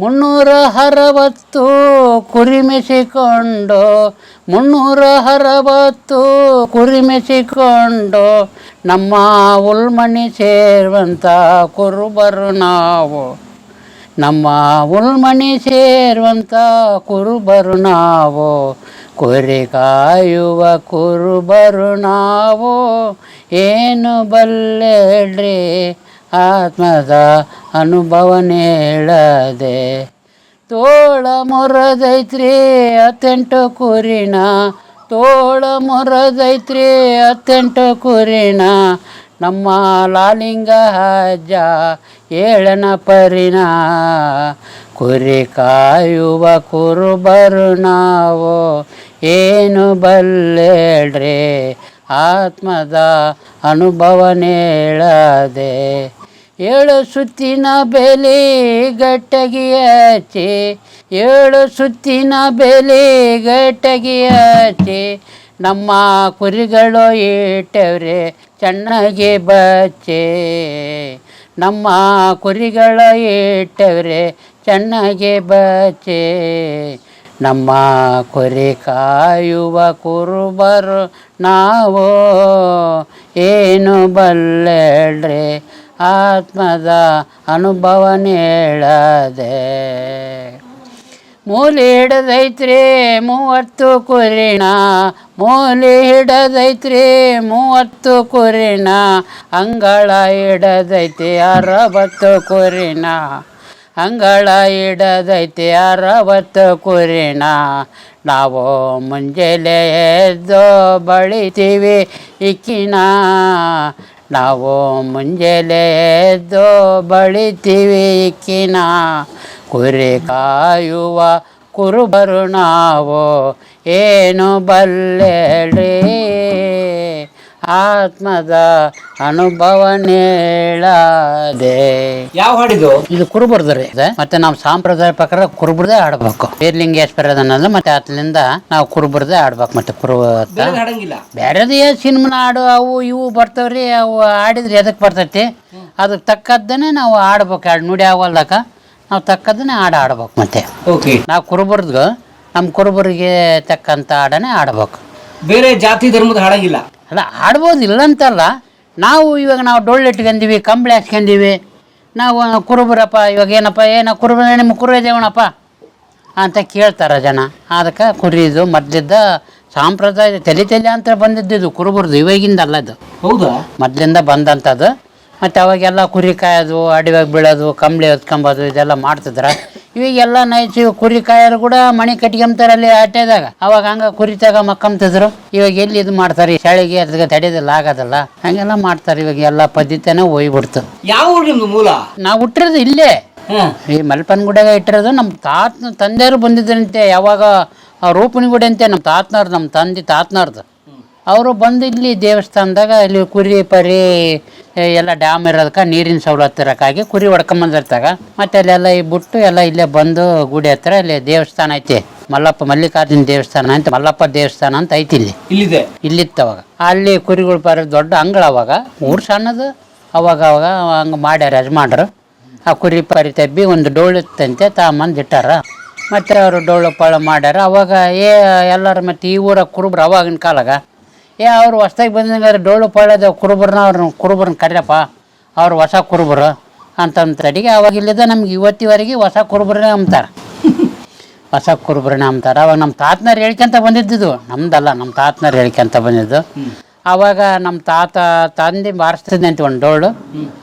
ಮುನ್ನೂರ ಅರವತ್ತು ಕುರಿಮಿಸಿಕೊಂಡು, ಮುನ್ನೂರ ಅರವತ್ತು ಕುರಿಮಿಸಿಕೊಂಡು ನಮ್ಮ ಉಲ್ಮಣಿ ಸೇರುವಂಥ ಕುರುಬರು ನಾವು. ನಮ್ಮ ಉಲ್ಮಣಿ ಸೇರುವಂಥ ಕುರುಬರು ನಾವು. ಕುರಿ ಕಾಯುವ ಕುರುಬರು ನಾವು. ಏನು ಬಲ್ಲೆಡ್ರಿ ಆತ್ಮದ ಅನುಭವ ನೇಳದೆ ತೋಳ ಮೊರದೈತ್ರಿ ಹತ್ತೆಂಟು ಕುರಿನ, ತೋಳ ಮೊರದೈತ್ರಿ ಹತ್ತೆಂಟು ಕುರಿನ, ನಮ್ಮ ಲಾಲಿಂಗ ಹಜ್ಜ ಏಳನ ಪರಿಣ, ಕುರಿ ಕಾಯುವ ಕುರುಬರು ನಾವು, ಏನು ಬಲ್ಲೇಳ್ರಿ? ಆತ್ಮದ ಅನುಭವ ಅನುಭವನೇಳದೆ ಏಳು ಸುತ್ತಿನ ಬೆಲೆ ಗಟ್ಟಗಿಯಾಚೆ ಏಳು ಸುತ್ತಿನ ಬೆಲೆ ಗಟ್ಟಗಿಯಾಚೆ ನಮ್ಮ ಕುರಿಗಳು ಇಟ್ಟವ್ರೆ ಚೆನ್ನಾಗಿ ಬಚ್ಚೆ. ನಮ್ಮ ಕುರಿಗಳ ಇಟ್ಟವ್ರೆ ಚೆನ್ನಾಗಿ ಬಚ್ಚೆ. ನಮ್ಮ ಕುರಿ ಕಾಯುವ ಕುರುಬರು ನಾವು, ಏನು ಬಲ್ಲೆಳ್ರೆ. ಆತ್ಮದ ಅನುಭವನೇಳದೆ ಮೂಲಿ ಹಿಡದೈತ್ರಿ ಮೂವತ್ತು ಕುರಿಣ ಮೂಲಿ ಹಿಡದೈತ್ರಿ ಮೂವತ್ತು ಕುರಿಣ, ಅಂಗಳ ಹಿಡದೈತಿ ಅರವತ್ತು ಕುರಿಣ, ಅಂಗಳ ಇಡದೈತಿ ಅರವತ್ತು ಕುರಿಣ. ನಾವು ಮುಂಜಾನೆ ಎದ್ದು ಬಳಿತೀವಿ ಇಕ್ಕಿನ ನಾವು ಮುಂಜಾನೆ ಎದ್ದು ಬಳಿತೀವಿ ಇಕ್ಕಿನ ಕುರಿ ಕಾಯುವ ಕುರುಬರು ನಾವು. ಏನು ಬಲ್ಲೆಳ್ರಿ ಆತ್ಮದ ಅನುಭವ ನೇಳದೆ ಯಾವ ಹಾಡಿದು? ಇದು ಕುರುಬರ್ದ್ರೆ ಇದೆ. ಮತ್ತೆ ನಾವು ಸಾಂಪ್ರದಾಯ ಪ್ರಕಾರ ಕುರುಬರ್ದೇ ಆಡ್ಬೇಕು ಬೇರ್ಲಿಂಗೇಶ್ವರ ಅದನ್ನಲ್ಲ ಮತ್ತೆ ಅತ್ಲಿಂದ ನಾವು ಕುರುಬರ್ದೇ ಆಡ್ಬೇಕು ಮತ್ತೆ ಹಾಡಂಗಿಲ್ಲ? ಬೇರೆದು ಏ ಸಿನಿಮಾನ ಹಾಡು ಅವು ಇವು ಬರ್ತವ್ರಿ ಅವು ಆಡಿದ್ರೆ ಎದಕ್ ಬರ್ತೈತಿ? ಅದಕ್ಕೆ ತಕ್ಕದ್ದನ್ನೇ ನಾವು ಆಡ್ಬೇಕು ಎರಡು ನುಡಿ ಅವಲ್ದಕ ನಾವು ತಕ್ಕದ್ದನ್ನೇ ಹಾಡು ಆಡ್ಬೇಕು ಮತ್ತೆ. ಓಕೆ. ನಾವು ಕುರುಬರ್ದು ನಮ್ಮ ಕುರುಬರಿಗೆ ತಕ್ಕಂಥ ಹಾಡನ್ನೇ ಆಡ್ಬೇಕು ಬೇರೆ ಜಾತಿ ಧರ್ಮದ ಹಾಡಂಗಿಲ್ಲ? ಅಲ್ಲ ಆಡ್ಬೋದು ಇಲ್ಲ ಅಂತಲ್ಲ ನಾವು ಇವಾಗ ನಾವು ಡೊಳ್ಳು ಇಟ್ಕೊಂಡೀವಿ ಕಂಬಳಿ ಹಾಕ್ಕೊಂಡೀವಿ. ನಾವು ಕುರುಬರಪ್ಪ ಇವಾಗ ಏನಪ್ಪ ಏನ ಕುರುಬ ನಿಮ್ಮ ಕುರುಬ ದೇವಣಪ್ಪ ಅಂತ ಕೇಳ್ತಾರೆ ಜನ. ಅದಕ್ಕೆ ಕುರಿದು ಮೊದ್ಲಿದ್ದ ಸಾಂಪ್ರದಾಯ ತಲೆ ತಲೆ ಅಂತ ಬಂದಿದ್ದು ಇದು ಕುರುಬರದು ಇವಾಗಿಂದ ಅಲ್ಲ ಇದು ಹೌದಾ? ಮೊದಲಿಂದ ಬಂದಂಥದ್ದು ಮತ್ತು ಅವಾಗೆಲ್ಲ ಕುರಿ ಕಾಯೋದು ಅಡಿವಾಗ ಬೀಳೋದು ಕಂಬಳಿ ಹೊತ್ಕೊಂಬೋದು ಇದೆಲ್ಲ ಮಾಡ್ತಿದ್ರ. ಇವಾಗೆಲ್ಲ ನೈಚು ಕುರಿ ಕಾಯರು ಕೂಡ ಮಣಿ ಕಟ್ಕೊಂತಾರೆ ಅಲ್ಲಿ ಆಟೆದಾಗ ಅವಾಗ ಹಂಗ ಕುರಿ ತಗ ಮಕ್ಕಂತಿದ್ರು ಇವಾಗ ಎಲ್ಲಿ ಇದು ಮಾಡ್ತಾರೆ? ಶಾಲೆಗೆ ಅದಕ್ಕೆ ತಡೆಯೋದಿಲ್ಲ ಆಗೋದಲ್ಲ. ಹಂಗೆಲ್ಲ ಮಾಡ್ತಾರೆ ಇವಾಗ ಎಲ್ಲ ಪದ್ಧತಿನ ಹೋಗ್ಬಿಡ್ತು ಯಾವ ಊರು ನಿಮ್ದು ಮೂಲ? ನಾವು ಹುಟ್ಟಿರೋದು ಇಲ್ಲೇ. ಈ ಮಲ್ಪನಗುಡಿಯಾಗ ಇಟ್ಟಿರೋದು ನಮ್ಮ ತಾತ ತಂದೆಯವರು ಬಂದಿದ್ರಂತೆ. ಯಾವಾಗ ಆ ರೂಪನಗುಡಿ ಅಂತೆ ನಮ್ಮ ತಾತನವ್ರು ನಮ್ಮ ತಂದೆ ತಾತನವ್ರದ್ದು. ಅವರು ಬಂದು ಇಲ್ಲಿ ದೇವಸ್ಥಾನದಾಗ ಅಲ್ಲಿ ಕುರಿ ಪರಿ ಎಲ್ಲ ಡ್ಯಾಮ್ ಇರೋದಕ್ಕೆ ನೀರಿನ ಸವಲತ್ತು ಇರೋಕ್ಕಾಗಿ ಕುರಿ ಹೊಡ್ಕೊಂಬಂದಿರ್ತಾಗ ಮತ್ತೆ ಅಲ್ಲೆಲ್ಲ ಈ ಬಿಟ್ಟು ಎಲ್ಲ ಇಲ್ಲೇ ಬಂದು ಗುಡಿ ಹತ್ರ ಇಲ್ಲಿ ದೇವಸ್ಥಾನ ಐತಿ. ಮಲ್ಲಪ್ಪ ಮಲ್ಲಿಕಾರ್ಜುನ ದೇವಸ್ಥಾನ ಅಂತ ಮಲ್ಲಪ್ಪ ದೇವಸ್ಥಾನ ಅಂತ ಐತಿ ಇಲ್ಲಿ. ಇಲ್ಲಿದೆ? ಇಲ್ಲಿತ್ತು ಅವಾಗ. ಅಲ್ಲಿ ಕುರಿಗಳು ಪರಿ ದೊಡ್ಡ ಅಂಗಳ ಅವಾಗ. ಊರು ಸಣ್ಣದು. ಅವಾಗ ಅವಾಗ ಹಂಗೆ ಮಾಡ್ಯಾರ ಯಜಮಾನ್ರು. ಆ ಕುರಿ ಪರಿ ತಬ್ಬಿ ಒಂದು ಡೋಳು ಇತ್ತಂತೆ ತಾಂಬಂದು ಇಟ್ಟಾರ. ಮತ್ತು ಅವರು ಡೋಳು ಪಾಳು ಮಾಡ್ಯಾರ. ಅವಾಗ ಏ ಎಲ್ಲರ ಮತ್ತು ಈ ಊರ ಕುರುಬ್ರು ಅವಾಗಿನ ಕಾಲಾಗ. ಏ, ಅವ್ರು ಹೊಸ್ದಾಗಿ ಬಂದಂಗಾದ್ರೆ ಡೋಳು ಪಾಳದ ಕುರುಬರನ್ನ ಅವ್ರನ್ನ ಕುರುಬರನ್ನ ಕರೆಯಪ್ಪ. ಅವ್ರು ಹೊಸ ಕುರುಬರು ಅಂತಂತ ಅಡಿಗೆ ಅವಾಗ ಇಲ್ಲದ ನಮ್ಗೆ ಇವತ್ತಿವರೆಗೆ ಹೊಸ ಕುರುಬರನ್ನ ಅಂತಾರೆ ಹೊಸ ಕುರುಬರನ್ನ ಅಂತಾರೆ ಅವಾಗ ನಮ್ಮ ತಾತನವ್ರು ಹೇಳ್ಕೊಂತ ಬಂದಿದ್ದು ನಮ್ದಲ್ಲ, ನಮ್ಮ ತಾತನವ್ರು ಹೇಳ್ಕೊಂತ ಬಂದಿದ್ದು. ಅವಾಗ ನಮ್ಮ ತಾತ, ತಂದೆ ಬಾರಿಸ್ತಿದ್ದೆ ಅಂತ ಒಂದು ಡೋಳು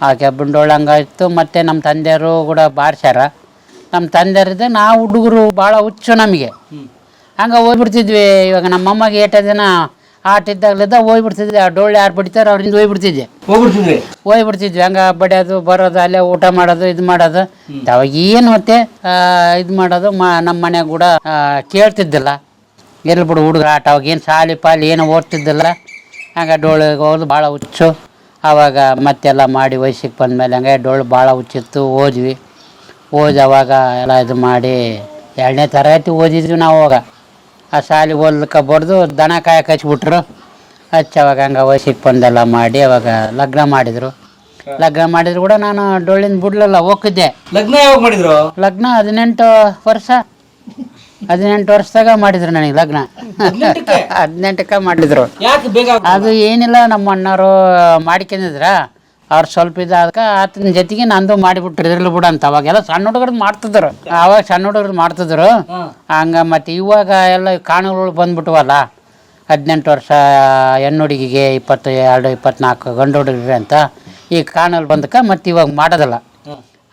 ಆ ಕೆಬ್ಬನ ಡೋಳು ಹಂಗಾಯ್ತು. ಮತ್ತು ನಮ್ಮ ತಂದೆಯವರು ಕೂಡ ಬಾರಿಸ್ಯಾರ. ನಮ್ಮ ತಂದೆಯರಿದ್ದೆ ನಾವು ಹುಡುಗರು ಭಾಳ ಹುಚ್ಚು ನಮಗೆ. ಹಂಗೆ ಹೋಗ್ಬಿಡ್ತಿದ್ವಿ. ಇವಾಗ ನಮ್ಮಮ್ಮಗೆ ಏಟ ದಿನ ಆಟ ಇದ್ದಾಗಲಿದ್ದ ಹೋಗ್ಬಿಡ್ತಿದ್ವಿ ಆ ಡೊಳ್ಳೆ ಯಾರು ಬಿಡ್ತಾರೆ ಅವ್ರಿಂದ ಹೋಗ್ಬಿಡ್ತಿದ್ದೆ. ಹೋಗ್ಬಿಡ್ತಿದ್ವಿ. ಹೋಗ್ಬಿಡ್ತಿದ್ವಿ. ಹಂಗ ಬಡಿಯೋದು ಬರೋದು ಅಲ್ಲೇ ಊಟ ಮಾಡೋದು ಇದು ಮಾಡೋದು. ಅವಾಗ ಏನು ಮತ್ತೆ ಇದು ಮಾಡೋದು ಮಾ ನಮ್ಮ ಮನ್ಯಾಗ ಕೂಡ ಕೇಳ್ತಿದ್ದಿಲ್ಲ. ಎಲ್ಲಿ ಬಿಡು ಹುಡುಗ ಆಟ ಅವಾಗ ಏನು ಸಾಲಿ ಪಾಲಿ ಏನು ಓದ್ತಿದ್ದಿಲ್ಲ. ಹಂಗೆ ಡೋಳಿಗೆ ಹೋಗೋದು ಭಾಳ ಹುಚ್ಚು. ಆವಾಗ ಮತ್ತೆಲ್ಲ ಮಾಡಿ ವಯಸ್ಸಿಗೆ ಬಂದಮೇಲೆ ಹಂಗೆ ಡೊಳ್ಳು ಭಾಳ ಹುಚ್ಚಿತ್ತು ಓದ್ವಿ. ಓದಿ ಅವಾಗ ಎಲ್ಲ ಇದು ಮಾಡಿ ಎರಡನೇ ತರಗತಿ ಓದಿದ್ವಿ ನಾವು ಅವಾಗ. ಆ ಶಾಲೆ ಓದ್ಲಿಕ್ಕೆ ಬಡ್ದು ದನ ಕಾಯಕ್ಕೆ ಹಚ್ಬಿಟ್ರು. ಹಚ್ಚಿ ಅವಾಗ ಹಂಗೆ ವಯಸ್ಸಿಗೆ ಬಂದೆಲ್ಲ ಮಾಡಿ ಅವಾಗ ಲಗ್ನ ಮಾಡಿದರು. ಲಗ್ನ ಮಾಡಿದ್ರು ಕೂಡ ನಾನು ಡೊಳ್ಳಿನ ಬಿಡ್ಲಲ್ಲ ಹೋಗಿದ್ದೆ ಲಗ್ನ ಯಾವಾಗ ಮಾಡಿದ್ರು? ಲಗ್ನ ಹದಿನೆಂಟು ವರ್ಷ. ಹದಿನೆಂಟು ವರ್ಷದಾಗ ಮಾಡಿದ್ರು ನನಗೆ ಲಗ್ನ. ಹದಿನೆಂಟಕ್ಕೆ? ಹದಿನೆಂಟಕ್ಕೆ ಮಾಡಿದ್ರು. ಯಾಕೆ ಬೇಗ ಅದು ಏನಿಲ್ಲ ನಮ್ಮ ಅಣ್ಣವರು ಮಾಡ್ಕೊಂಡಿದ್ರ ಅವ್ರು ಸ್ವಲ್ಪ ಇದಾದಕ್ಕೆ ಆತನ ಜೊತೆಗೆ ನಂದು ಮಾಡಿಬಿಟ್ರು. ಇದ್ರಲ್ಲಿ ಬಿಡು ಅಂತ. ಅವಾಗೆಲ್ಲ ಸಣ್ಣ ಹುಡುಗರು ಮಾಡ್ತಿದ್ರು. ಅವಾಗ ಸಣ್ಣ ಹುಡುಗರು ಮಾಡ್ತಿದ್ರು. ಹಂಗ ಮತ್ತೆ ಇವಾಗ ಎಲ್ಲ ಕಾಣುಗಳು ಬಂದ್ಬಿಟ್ವಲ್ಲ. ಹದಿನೆಂಟು ವರ್ಷ ಹೆಣ್ಣು ಹುಡುಗಿಗೆ ಇಪ್ಪತ್ತು ಎರಡು ಇಪ್ಪತ್ನಾಲ್ಕು ಗಂಡು ಹುಡುಗರಿಗೆ ಅಂತ. ಈ ಕಾನೂನು ಬಂದಕ್ಕೆ ಮತ್ತೆ ಇವಾಗ ಮಾಡೋದಲ್ಲ.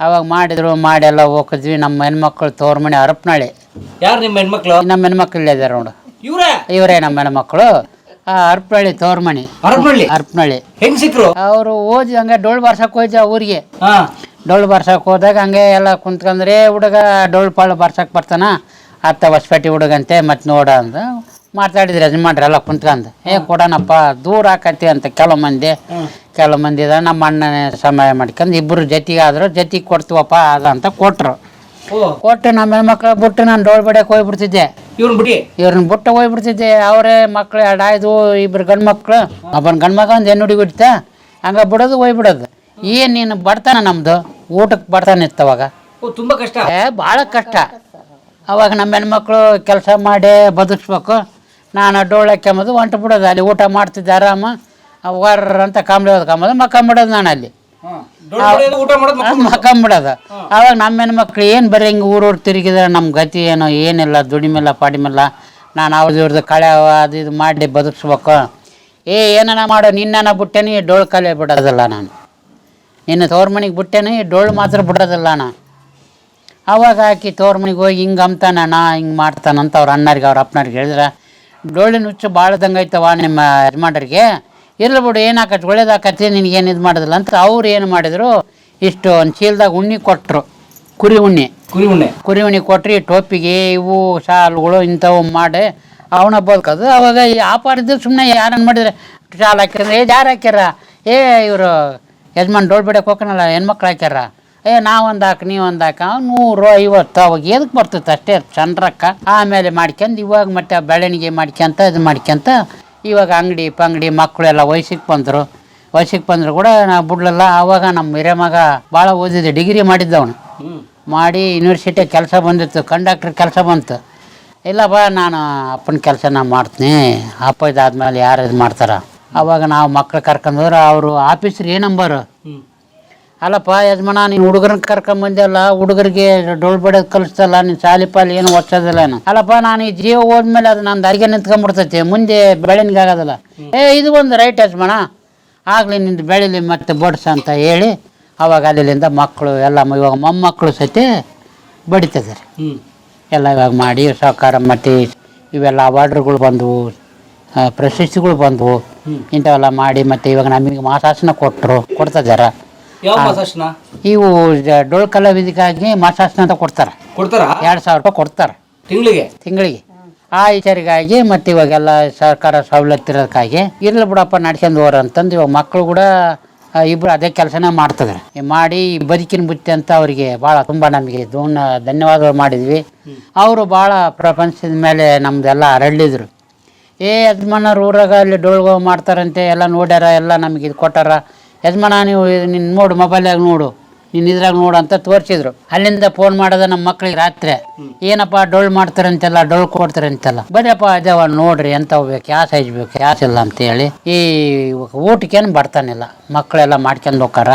ಅವಾಗ ಮಾಡಿದ್ರು ಮಾಡಿ ಎಲ್ಲ ಹೋಗಿದ್ವಿ ನಮ್ಮ ಹೆಣ್ಮಕ್ಳು ತೋರ್ಮಣಿ ಅರಪ್ನಾಳಿ ಹರಪನಹಳ್ಳಿ. ಯಾರು ನಿಮ್ಮ ಹೆಣ್ಮಕ್ಳು? ನಮ್ಮ ಹೆಣ್ಮಕ್ಳು ಇಲ್ಲೇ ಇದಾರೆ ನೋಡು. ಇವರೇ? ಇವರೇ ನಮ್ಮ ಹೆಣ್ಮಕ್ಳು. ಆ ತೋರ್ಮಣಿ. ಅರ್ಪಳ್ಳಿ? ಹರಪನಹಳ್ಳಿ ಹರಪನಹಳ್ಳಿ ಹೆಂಗ್ ಸಿಕ್ರು? ಅವರು ಓದಿ ಹಂಗೆ ಡೊಳ್ಳು ಬಾರ್ಸಕ್ ಹೋಯ್ತ ಊರಿಗೆ. ಹಾ. ಡೊಳ್ಳು ಬಾರ್ಸಕ್ಕೆ ಹೋದಾಗ ಹಂಗೆ ಎಲ್ಲ ಕುಂತ್ಕಂದ್ರೆ ಹುಡುಗ ಡೊಳ್ಳು ಪಾಳು ಬಾರ್ಸಕ್ ಬರ್ತಾನ? ಅತ್ತ ಹೊಸಪೇಟೆ ಹುಡುಗಂತೆ ಮತ್ತೆ ನೋಡ ಅಂದ. ಮಾತಾಡಿದ್ರೆ ಯಜಮಾನ್ರು ಎಲ್ಲ ಕುಂತ್ಕೊಂಡು ಏ ಕೊಡೋಣಪ್ಪ ದೂರ ಆಕತಿ ಅಂತ ಕೆಲವು ಮಂದಿ. ಕೆಲವು ಮಂದಿ ಇದಾರೆ ನಮ್ಮ ಅಣ್ಣನೇ ಸಮಯ ಮಾಡ್ಕೊಂಡು ಇಬ್ಬರು ಜೊತೆಗೆ ಆದ್ರು ಜೊತೆಗೆ ಕೊಡ್ತೀವಪ್ಪ ಅದ ಅಂತ ಕೊಟ್ರು. ಕೊಟ್ಟು ನಮ್ಮ ಹೆಣ್ಮಕ್ಳು ಬಿಟ್ಟು ನಾನು ಡೋಳ್ ಬಡಿಯಕ್ಕೆ ಹೋಗ್ಬಿಡ್ತಿದ್ದೆ. ಇವ್ರನ್ನ ಬಿಡಿ. ಇವ್ರನ್ನ ಬಿಟ್ಟು ಹೋಗ್ಬಿಡ್ತಿದ್ದೆ. ಅವರೇ ಮಕ್ಳು ಎರಡು ಆಯ್ದು ಇಬ್ರು ಗಂಡು ಮಕ್ಳು. ಒಬ್ಬನ ಗಂಡು ಮಗ ಒಂದು ಹೆಣ್ಣು ಹುಡುಗಿ ಬಿಡ್ತಾ ಹಂಗೆ ಬಿಡೋದು ಹೋಗ್ಬಿಡೋದು. ಏನು ನೀನು ಬಡ್ತಾನ ನಮ್ಮದು ಊಟಕ್ಕೆ ಬಡ್ತಾನೆ ಇತ್ತು ಅವಾಗ. ತುಂಬಾ ಕಷ್ಟ. ಏ ಭಾಳ ಕಷ್ಟ. ಅವಾಗ ನಮ್ಮ ಹೆಣ್ಮಕ್ಳು ಕೆಲಸ ಮಾಡಿ ಬದುಕಿಸ್ಬೇಕು. ನಾನು ಡೋಳು ಹಾಕ್ಯಂಬೋದು ಹೊಂಟು ಬಿಡೋದು. ಅಲ್ಲಿ ಊಟ ಮಾಡ್ತಿದ್ದೆ ಆರಾಮ. ವಾರ ಅಂತ ಕಾಂಬ್ಳಿ ಮಕ್ಕ ಮಕ್ಕಂಬಿಡೋದು ನಾನು ಅಲ್ಲಿ ಊಟ ಮಕ್ಕಂಬಿಡೋದು ಅವಾಗ ನಮ್ಮ ಹೆಣ್ಮಕ್ಳು ಏನು ಬರೀ ಹಿಂಗೆ ಊರೂರು ತಿರುಗಿದ್ರೆ ನಮ್ಮ ಗತಿ ಏನೋ ಏನಿಲ್ಲ ದುಡಿಮೆಲ್ಲ ಪಾಡಿಮೆಲ್ಲ ನಾನು ಅವ್ರದ್ದು ಇವ್ರದ್ದು ಕಳೆ ಅದು ಇದು ಮಾಡಿ ಬದುಕಿಸ್ಬೇಕು. ಏ ಏನನ ಮಾಡೋ ನಿನ್ನ ಬಿಟ್ಟೇನಿ ಡೋಳು ಕಲೆ ಬಿಡೋದಿಲ್ಲ ನಾನು. ನಿನ್ನ ತೋರ್ ಮನೆಗೆ ಬಿಟ್ಟೇನಿ ಡೋಳು ಮಾತ್ರ ಬಿಡೋದಿಲ್ಲ ನಾನು. ಅವಾಗ ಹಾಕಿ ತೋರ್ ಮನೆಗೆ ಹೋಗಿ ಹಿಂಗೆ ಅಂತಾನ ನಾ ಹಿಂಗೆ ಮಾಡ್ತಾನಂತ ಅವ್ರ ಅಣ್ಣರಿಗೆ ಅವ್ರ ಅಪ್ಪನವ್ರಿಗೆ ಹೇಳಿದ್ರೆ ಡೋಳಿನ ಹುಚ್ಚು ಭಾಳದಂಗೆ ಐತವ ನಿಮ್ಮ ಯಜಮಾನ್ರಿಗೆ. ಇರ್ಲಿ ಬಿಡು ಏನಾಕತ್ತೆ ಒಳ್ಳೇದಾಕತ್ತೆ ನಿನಗೇನು ಇದು ಮಾಡೋದಿಲ್ಲ ಅಂತ ಅವ್ರು ಏನು ಮಾಡಿದರು ಇಷ್ಟು ಒಂದು ಚೀಲದಾಗ ಉಣ್ಣಿ ಕೊಟ್ಟರು ಕುರಿ ಉಣ್ಣಿ. ಕುರಿ ಉಣ್ಣೆ. ಕುರಿ ಉಣ್ಣಿ ಕೊಟ್ರಿ ಟೋಪಿಗೆ ಇವು ಶಾಲ್ಗಳು ಇಂಥವು ಮಾಡಿ ಅವನ ಬದುಕೋದು ಅವಾಗ ಈ ವ್ಯಾಪಾರದ್ದು ಸುಮ್ಮನೆ ಯಾರನ್ನು ಮಾಡಿದ್ರೆ ಶಾಲ್ ಹಾಕಿರ ಏ ಯಾರು ಹಾಕ್ಯಾರ? ಏ ಇವರು ಯಜಮಾನ್ ಡೋಲ್ ಬಿಡಕ್ಕೆ ಹೋಗ್ಕನಲ್ಲ ಹೆಣ್ಮಕ್ಳು ಹಾಕ್ಯಾರ? ಏ ನಾವೊಂದು ಹಾಕಿ ಒಂದು ಹಾಕ ನೂರು ಐವತ್ತು ಅವಾಗ ಎದಕ್ಕೆ ಬರ್ತೈತೆ ಅಷ್ಟೇ ಚಂದ್ರಕ್ಕ. ಆಮೇಲೆ ಮಾಡ್ಕೊಂಡು ಇವಾಗ ಮತ್ತೆ ಬೆಳವಣಿಗೆ ಮಾಡ್ಕೊಂತ ಇದು ಮಾಡ್ಕೊಂತ ಇವಾಗ ಅಂಗಡಿ ಪಂಗಡಿ ಮಕ್ಕಳೆಲ್ಲ ವಯಸ್ಸಿಗೆ ಬಂದರು. ವಯಸ್ಸಿಗೆ ಬಂದರು ಕೂಡ ನಾವು ಬಿಡ್ಲಲ್ಲ. ಆವಾಗ ನಮ್ಮ ಹಿರೇ ಮಗ ಭಾಳ ಓದಿದ್ದೆ. ಡಿಗ್ರಿ ಮಾಡಿದ್ದವನು. ಮಾಡಿ ಯೂನಿವರ್ಸಿಟಿ ಕೆಲಸ ಬಂದಿತ್ತು. ಕಂಡಕ್ಟ್ರ್ ಕೆಲಸ ಬಂತು. ಇಲ್ಲಪ್ಪ ನಾನು ಅಪ್ಪನ ಕೆಲಸ ನಾನು ಮಾಡ್ತೀನಿ. ಅಪ್ಪ ಇದಾದ್ಮೇಲೆ ಯಾರು ಇದು ಮಾಡ್ತಾರ? ಅವಾಗ ನಾವು ಮಕ್ಳು ಕರ್ಕೊಂಡ್ರೆ ಅವರು ಆಫೀಸ್ರು ಏ ನಂಬರು ಅಲ್ಲಪ್ಪ ಯಜಮಾನ ನೀನು ಹುಡುಗರನ್ನ ಕರ್ಕೊಂಬಂದಲ್ಲ ಹುಡುಗರಿಗೆ ಡೊಳ್ ಬಡ ಕಲಿಸ್ತಲ್ಲ ನೀನು ಶಾಲಿ ಪಾಲಿ ಏನು ಏನು? ಅಲ್ಲಪ್ಪ ನಾನು ಈ ಜೀವ ಹೋದ್ಮೇಲೆ ಅದು ನಾನು ಅರಿಗೆ ನಿಂತ್ಕೊಂಡ್ಬಿಡ್ತೈತಿ ಮುಂದೆ ಬೆಳೆನಿಗೆ ಆಗೋದಿಲ್ಲ. ಏ ಇದು ಒಂದು ರೈಟ್ ಯಜಮಾನ. ಆಗಲಿ ನಿಂದು ಬೆಳಿಲಿ ಮತ್ತೆ ಬಡ್ಸ ಅಂತ ಹೇಳಿ ಅವಾಗ ಅಲ್ಲಿಂದ ಮಕ್ಕಳು ಎಲ್ಲ ಇವಾಗ ಮೊಮ್ಮಕ್ಕಳು ಸತಿ ಬಡಿತಿದ್ದಾರೆ. ಎಲ್ಲ ಇವಾಗ ಮಾಡಿ ಸಹಕಾರ ಮಟ್ಟಿ ಇವೆಲ್ಲ ಅವಾರ್ಡ್ರುಗಳು ಬಂದವು ಪ್ರಶಸ್ತಿಗಳು ಬಂದವು. ಇಂಥವೆಲ್ಲ ಮಾಡಿ ಮತ್ತೆ ಇವಾಗ ನಮಗೆ ಮಾಸಾಸನ ಕೊಟ್ಟರು ಕೊಡ್ತಿದ್ದಾರೆ. ಯಾವ ಇವು ಜ- ಡೊಳ್ಳು ಕಲಾವಿದಿಗಾಗಿ ಮಾಸಾಸನ ಅಂತ ಕೊಡ್ತಾರೆ. ಕೊಡ್ತಾರಾ? ಎರಡು ಸಾವಿರ ರೂಪಾಯಿ ಕೊಡ್ತಾರೆ. ತಿಂಗಳಿಗೆ? ತಿಂಗಳಿಗೆ. ಆ ವಿಚಾರಿಗಾಗಿ ಮತ್ತು ಇವಾಗೆಲ್ಲ ಸರ್ಕಾರ ಸವಲತ್ತು ಇರೋದಕ್ಕಾಗಿ ಇರ್ಲಿ ಬಿಡಪ್ಪ ನಡ್ಕೊಂಡು ಹೋರ ಅಂತಂದು ಇವಾಗ ಮಕ್ಕಳು ಕೂಡ ಆ, ಇಬ್ರು ಅದೇ ಕೆಲಸನೇ ಮಾಡ್ತಿದ್ರು. ಈ ಮಾಡಿ ಈ ಬದುಕಿನ ಬುತ್ತಿ ಅಂತ ಅವರಿಗೆ ಭಾಳ ತುಂಬ ನಮಗೆ ದೋಣ ಧನ್ಯವಾದಗಳು ಮಾಡಿದ್ವಿ. ಅವರು ಭಾಳ ಪ್ರಪಂಚದ ಮೇಲೆ ನಮ್ದೆಲ್ಲ ಅರಳಿದ್ರು. ಏ ಯಜಮಾನರು ಊರಾಗ ಅಲ್ಲಿ ಡೋಳ್ಗೋ ಮಾಡ್ತಾರಂತೆ ಎಲ್ಲ ನೋಡ್ಯಾರ ಎಲ್ಲ ನಮಗೆ ಇದು ಕೊಟ್ಟಾರ. ಯಜಮಾನ, ನೀವು ನಿನ್ನ ನೋಡು ಮೊಬೈಲಾಗ ನೋಡು, ನೀನು ಇದ್ರಾಗ ನೋಡು ಅಂತ ತೋರಿಸಿದ್ರು. ಅಲ್ಲಿಂದ ಫೋನ್ ಮಾಡೋದ ನಮ್ಮ ಮಕ್ಳಿಗೆ ರಾತ್ರಿ. ಏನಪ್ಪ ಡೊಳ್ ಮಾಡ್ತಾರಂತೆಲ್ಲ ಡೊಳ್ ಕೊಡ್ತಾರಂತೆಲ್ಲ. ಬರೀಪ್ಪ ಅದೇವ ನೋಡ್ರಿ ಎಂತ ಬೇಕು, ಯಾವ ಸೈಜ್ ಬೇಕು, ಯಾವ ಇಲ್ಲ ಅಂತೇಳಿ ಈ ಊಟಕ್ಕೇನು ಬರ್ತಾನಿಲ್ಲ. ಮಕ್ಕಳೆಲ್ಲ ಮಾಡ್ಕೊಂಡು ಹೋಗಾರ